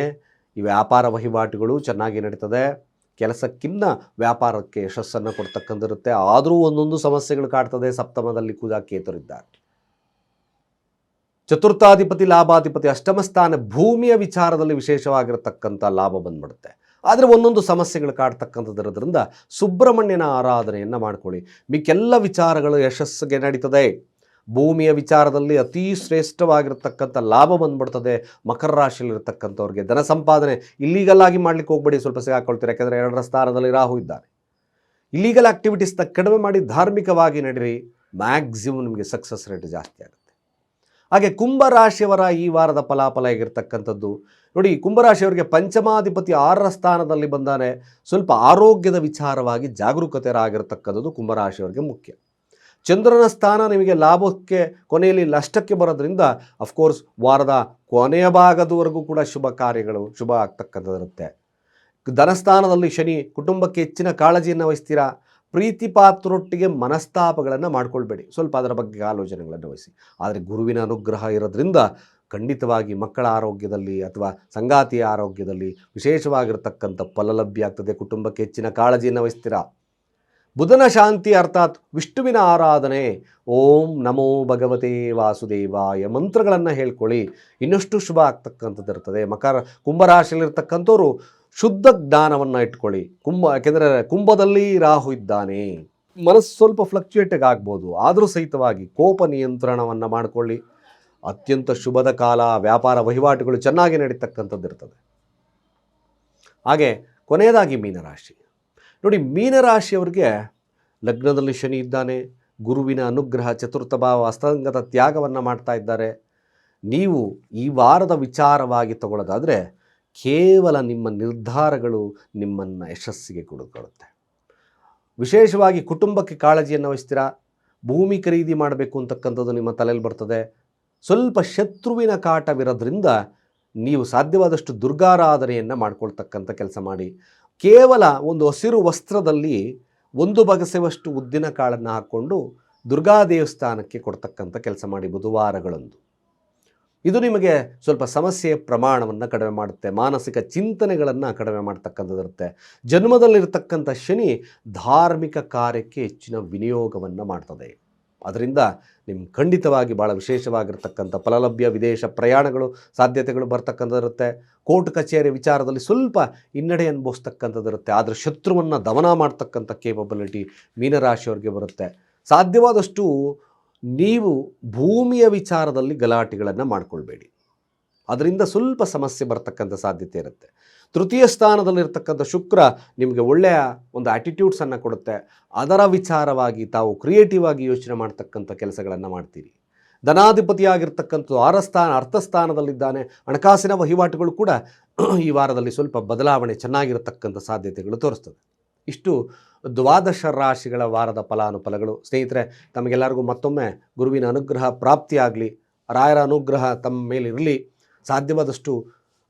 Speaker 1: ಈ ವ್ಯಾಪಾರ ವಹಿವಾಟುಗಳು ಚೆನ್ನಾಗಿ ನಡೀತದೆ. ಕೆಲಸಕ್ಕಿನ್ನ ವ್ಯಾಪಾರಕ್ಕೆ ಯಶಸ್ಸನ್ನು ಕೊಡ್ತಕ್ಕಂಥಿರುತ್ತೆ ಆದರೂ ಒಂದೊಂದು ಸಮಸ್ಯೆಗಳು ಕಾಡ್ತದೆ. ಸಪ್ತಮದಲ್ಲಿ ಕೂಡ ಕೇತರಿದ್ದಾರೆ ಚತುರ್ಥಾಧಿಪತಿ, ಲಾಭಾಧಿಪತಿ ಅಷ್ಟಮ ಸ್ಥಾನ ಭೂಮಿಯ ವಿಚಾರದಲ್ಲಿ ವಿಶೇಷವಾಗಿರತಕ್ಕಂಥ ಲಾಭ ಬಂದ್ಬಿಡುತ್ತೆ. ಆದರೆ ಒಂದೊಂದು ಸಮಸ್ಯೆಗಳು ಕಾಡ್ತಕ್ಕಂಥದ್ದಿರೋದ್ರಿಂದ ಸುಬ್ರಹ್ಮಣ್ಯನ ಆರಾಧನೆಯನ್ನು ಮಾಡ್ಕೊಳ್ಳಿ. ಮಿಕ್ಕೆಲ್ಲ ವಿಚಾರಗಳು ಯಶಸ್ಸಿಗೆ ನಡೀತದೆ. ಭೂಮಿಯ ವಿಚಾರದಲ್ಲಿ ಅತೀ ಶ್ರೇಷ್ಠವಾಗಿರ್ತಕ್ಕಂಥ ಲಾಭ ಬಂದ್ಬಿಡ್ತದೆ, ಮಕರ ರಾಶಿಯಲ್ಲಿರ್ತಕ್ಕಂಥವ್ರಿಗೆ. ಧನ ಸಂಪಾದನೆ ಇಲ್ಲೀಗಲ್ ಆಗಿ ಮಾಡ್ಲಿಕ್ಕೆ ಹೋಗ್ಬೇಡಿ, ಸ್ವಲ್ಪ ಸಿಗಾಕೊಳ್ತೀರಿ ಯಾಕಂದರೆ ಎರಡರ ಸ್ಥಾನದಲ್ಲಿ ರಾಹು ಇದ್ದಾರೆ. ಇಲ್ಲೀಗಲ್ ಆಕ್ಟಿವಿಟೀಸ್ನ ಕಡಿಮೆ ಮಾಡಿ ಧಾರ್ಮಿಕವಾಗಿ ನಡೀರಿ ಮ್ಯಾಕ್ಸಿಮಮ್ ನಿಮಗೆ ಸಕ್ಸಸ್ ರೇಟ್ ಜಾಸ್ತಿ ಆಗುತ್ತೆ. ಹಾಗೆ ಕುಂಭರಾಶಿಯವರ ಈ ವಾರದ ಫಲಾಫಲ ಆಗಿರ್ತಕ್ಕಂಥದ್ದು ನೋಡಿ ಕುಂಭರಾಶಿಯವರಿಗೆ ಪಂಚಮಾಧಿಪತಿ ಆರರ ಸ್ಥಾನದಲ್ಲಿ ಬಂದಾನೆ. ಸ್ವಲ್ಪ ಆರೋಗ್ಯದ ವಿಚಾರವಾಗಿ ಜಾಗರೂಕತೆರಾಗಿರ್ತಕ್ಕಂಥದ್ದು ಕುಂಭರಾಶಿಯವರಿಗೆ ಮುಖ್ಯ. ಚಂದ್ರನ ಸ್ಥಾನ ನಿಮಗೆ ಲಾಭಕ್ಕೆ, ಕೊನೆಯಲ್ಲಿ ನಷ್ಟಕ್ಕೆ ಬರೋದ್ರಿಂದ ಅಫ್ಕೋರ್ಸ್ ವಾರದ ಕೊನೆಯ ಭಾಗದವರೆಗೂ ಕೂಡ ಶುಭ ಕಾರ್ಯಗಳು, ಶುಭ ಆಗ್ತಕ್ಕಂಥದ್ದಿರುತ್ತೆ. ಧನಸ್ಥಾನದಲ್ಲಿ ಶನಿ, ಕುಟುಂಬಕ್ಕೆ ಹೆಚ್ಚಿನ ಕಾಳಜಿಯನ್ನು ವಹಿಸ್ತೀರಾ? ಪ್ರೀತಿ ಪಾತ್ರೊಟ್ಟಿಗೆ ಮನಸ್ತಾಪಗಳನ್ನು ಮಾಡ್ಕೊಳ್ಬೇಡಿ. ಸ್ವಲ್ಪ ಅದರ ಬಗ್ಗೆ ಆಲೋಚನೆಗಳನ್ನು ವಹಿಸಿ. ಆದರೆ ಗುರುವಿನ ಅನುಗ್ರಹ ಇರೋದ್ರಿಂದ ಖಂಡಿತವಾಗಿ ಮಕ್ಕಳ ಆರೋಗ್ಯದಲ್ಲಿ ಅಥವಾ ಸಂಗಾತಿಯ ಆರೋಗ್ಯದಲ್ಲಿ ವಿಶೇಷವಾಗಿರ್ತಕ್ಕಂಥ ಫಲ ಲಭ್ಯ ಆಗ್ತದೆ. ಕುಟುಂಬಕ್ಕೆ ಹೆಚ್ಚಿನ ಕಾಳಜಿಯನ್ನು ವಹಿಸ್ತೀರಾ? ಬುಧನ ಶಾಂತಿ ಅರ್ಥಾತ್ ವಿಷ್ಣುವಿನ ಆರಾಧನೆ. ಓಂ ನಮೋ ಭಗವತೆ ವಾಸುದೇವಾಯ ಮಂತ್ರಗಳನ್ನು ಹೇಳ್ಕೊಳ್ಳಿ. ಇನ್ನಷ್ಟು ಶುಭ ಆಗ್ತಕ್ಕಂಥದ್ದು ಇರ್ತದೆ. ಮಕರ ಕುಂಭರಾಶಿಯಲ್ಲಿರ್ತಕ್ಕಂಥವ್ರು ಶುದ್ಧ ಜ್ಞಾನವನ್ನು ಇಟ್ಕೊಳ್ಳಿ. ಕುಂಭ, ಯಾಕೆಂದರೆ ಕುಂಭದಲ್ಲಿ ರಾಹು ಇದ್ದಾನೆ. ಮನಸ್ಸು ಸ್ವಲ್ಪ ಫ್ಲಕ್ಚುಯೇಟಿಗೆ ಆಗ್ಬೋದು. ಆದರೂ ಸಹಿತವಾಗಿ ಕೋಪ ನಿಯಂತ್ರಣವನ್ನು ಮಾಡಿಕೊಳ್ಳಿ. ಅತ್ಯಂತ ಶುಭದ ಕಾಲ, ವ್ಯಾಪಾರ ವಹಿವಾಟುಗಳು ಚೆನ್ನಾಗಿ ನಡೀತಕ್ಕಂಥದ್ದಿರ್ತದೆ ಹಾಗೆ ಕೊನೆಯದಾಗಿ ಮೀನರಾಶಿ. ನೋಡಿ, ಮೀನರಾಶಿಯವರಿಗೆ ಲಗ್ನದಲ್ಲಿ ಶನಿ ಇದ್ದಾನೆ, ಗುರುವಿನ ಅನುಗ್ರಹ, ಚತುರ್ಥ ಭಾವ, ಅಸ್ತಂಗದ ತ್ಯಾಗವನ್ನು ಮಾಡ್ತಾ ಇದ್ದಾರೆ. ನೀವು ಈ ವಾರದ ವಿಚಾರವಾಗಿ ತಗೊಳ್ಳೋದಾದರೆ ಕೇವಲ ನಿಮ್ಮ ನಿರ್ಧಾರಗಳು ನಿಮ್ಮನ್ನು ಯಶಸ್ಸಿಗೆ ಕೊಡುಕೊಳ್ಳುತ್ತೆ ವಿಶೇಷವಾಗಿ ಕುಟುಂಬಕ್ಕೆ ಕಾಳಜಿಯನ್ನು ವಹಿಸ್ತೀರಾ? ಭೂಮಿ ಖರೀದಿ ಮಾಡಬೇಕು ಅಂತಕ್ಕಂಥದ್ದು ನಿಮ್ಮ ತಲೆಯಲ್ಲಿ ಬರ್ತದೆ. ಸ್ವಲ್ಪ ಶತ್ರುವಿನ ಕಾಟವಿರೋದ್ರಿಂದ ನೀವು ಸಾಧ್ಯವಾದಷ್ಟು ದುರ್ಗಾರಾಧನೆಯನ್ನು ಮಾಡ್ಕೊಳ್ತಕ್ಕಂಥ ಕೆಲಸ ಮಾಡಿ. ಕೇವಲ ಒಂದು ಹಸಿರು ವಸ್ತ್ರದಲ್ಲಿ ಒಂದು ಬಗಸೆವಷ್ಟು ಉದ್ದಿನ ಕಾಳನ್ನು ಹಾಕ್ಕೊಂಡು ದುರ್ಗಾ ದೇವಸ್ಥಾನಕ್ಕೆ ಕೊಡ್ತಕ್ಕಂಥ ಕೆಲಸ ಮಾಡಿ ಬುಧವಾರಗಳಂದು. ಇದು ನಿಮಗೆ ಸ್ವಲ್ಪ ಸಮಸ್ಯೆಯ ಪ್ರಮಾಣವನ್ನು ಕಡಿಮೆ ಮಾಡುತ್ತೆ, ಮಾನಸಿಕ ಚಿಂತನೆಗಳನ್ನು ಕಡಿಮೆ ಮಾಡ್ತಕ್ಕಂಥದ್ದಿರುತ್ತೆ. ಜನ್ಮದಲ್ಲಿರ್ತಕ್ಕಂಥ ಶನಿ ಧಾರ್ಮಿಕ ಕಾರ್ಯಕ್ಕೆ ಹೆಚ್ಚಿನ ವಿನಿಯೋಗವನ್ನು ಮಾಡ್ತದೆ. ಅದರಿಂದ ನಿಮ್ಗೆ ಖಂಡಿತವಾಗಿ ಭಾಳ ವಿಶೇಷವಾಗಿರ್ತಕ್ಕಂಥ ಫಲಲಭ್ಯ, ವಿದೇಶ ಪ್ರಯಾಣಗಳು, ಸಾಧ್ಯತೆಗಳು ಬರ್ತಕ್ಕಂಥದ್ದಿರುತ್ತೆ. ಕೋರ್ಟ್ ಕಚೇರಿ ವಿಚಾರದಲ್ಲಿ ಸ್ವಲ್ಪ ಹಿನ್ನಡೆ ಅನುಭವಿಸ್ತಕ್ಕಂಥದ್ದಿರುತ್ತೆ. ಆದರೆ ಶತ್ರುವನ್ನು ದಮನ ಮಾಡ್ತಕ್ಕಂಥ ಕೇಪಬಿಲಿಟಿ ಮೀನರಾಶಿಯವ್ರಿಗೆ ಬರುತ್ತೆ. ಸಾಧ್ಯವಾದಷ್ಟು ನೀವು ಭೂಮಿಯ ವಿಚಾರದಲ್ಲಿ ಗಲಾಟೆಗಳನ್ನು ಮಾಡಿಕೊಳ್ಬೇಡಿ. ಅದರಿಂದ ಸ್ವಲ್ಪ ಸಮಸ್ಯೆ ಬರ್ತಕ್ಕಂಥ ಸಾಧ್ಯತೆ ಇರುತ್ತೆ. ತೃತೀಯ ಸ್ಥಾನದಲ್ಲಿರ್ತಕ್ಕಂಥ ಶುಕ್ರ ನಿಮಗೆ ಒಳ್ಳೆಯ ಒಂದು ಆ್ಯಟಿಟ್ಯೂಡ್ಸನ್ನು ಕೊಡುತ್ತೆ. ಅದರ ವಿಚಾರವಾಗಿ ತಾವು ಕ್ರಿಯೇಟಿವ್ ಆಗಿ ಯೋಚನೆ ಮಾಡ್ತಕ್ಕಂಥ ಕೆಲಸಗಳನ್ನು ಮಾಡ್ತೀರಿ. ಧನಾಧಿಪತಿಯಾಗಿರ್ತಕ್ಕಂಥ ಆರಸ್ಥಾನ ಅರ್ಥಸ್ಥಾನದಲ್ಲಿದ್ದಾನೆ ಹಣಕಾಸಿನ ವಹಿವಾಟುಗಳು ಕೂಡ ಈ ವಾರದಲ್ಲಿ ಸ್ವಲ್ಪ ಬದಲಾವಣೆ ಚೆನ್ನಾಗಿರತಕ್ಕಂಥ ಸಾಧ್ಯತೆಗಳು ತೋರಿಸ್ತದೆ. ಇಷ್ಟು ದ್ವಾದಶ ರಾಶಿಗಳ ವಾರದ ಫಲಾನುಫಲಗಳು. ಸ್ನೇಹಿತರೆ, ತಮಗೆಲ್ಲರಿಗೂ ಮತ್ತೊಮ್ಮೆ ಗುರುವಿನ ಅನುಗ್ರಹ, ಪ್ರಾಪ್ತಿಯಾಗಲಿ. ರಾಯರ ಅನುಗ್ರಹ ತಮ್ಮ ಮೇಲಿರಲಿ. ಸಾಧ್ಯವಾದಷ್ಟು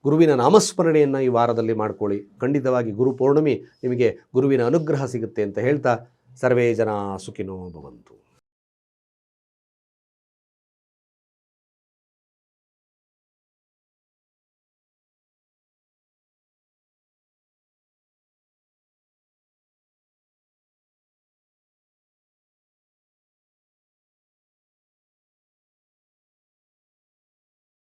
Speaker 1: ಗುರುವಿನ ನಾಮಸ್ಮರಣೆಯನ್ನು ಈ ವಾರದಲ್ಲಿ ಮಾಡ್ಕೊಳ್ಳಿ. ಖಂಡಿತವಾಗಿ ಗುರು ಪೌರ್ಣಮಿ ನಿಮಗೆ ಗುರುವಿನ ಅನುಗ್ರಹ ಸಿಗುತ್ತೆ ಅಂತ ಹೇಳ್ತಾ ಸರ್ವೇ ಜನ ಸುಖಿನೋ ಭವಂತು.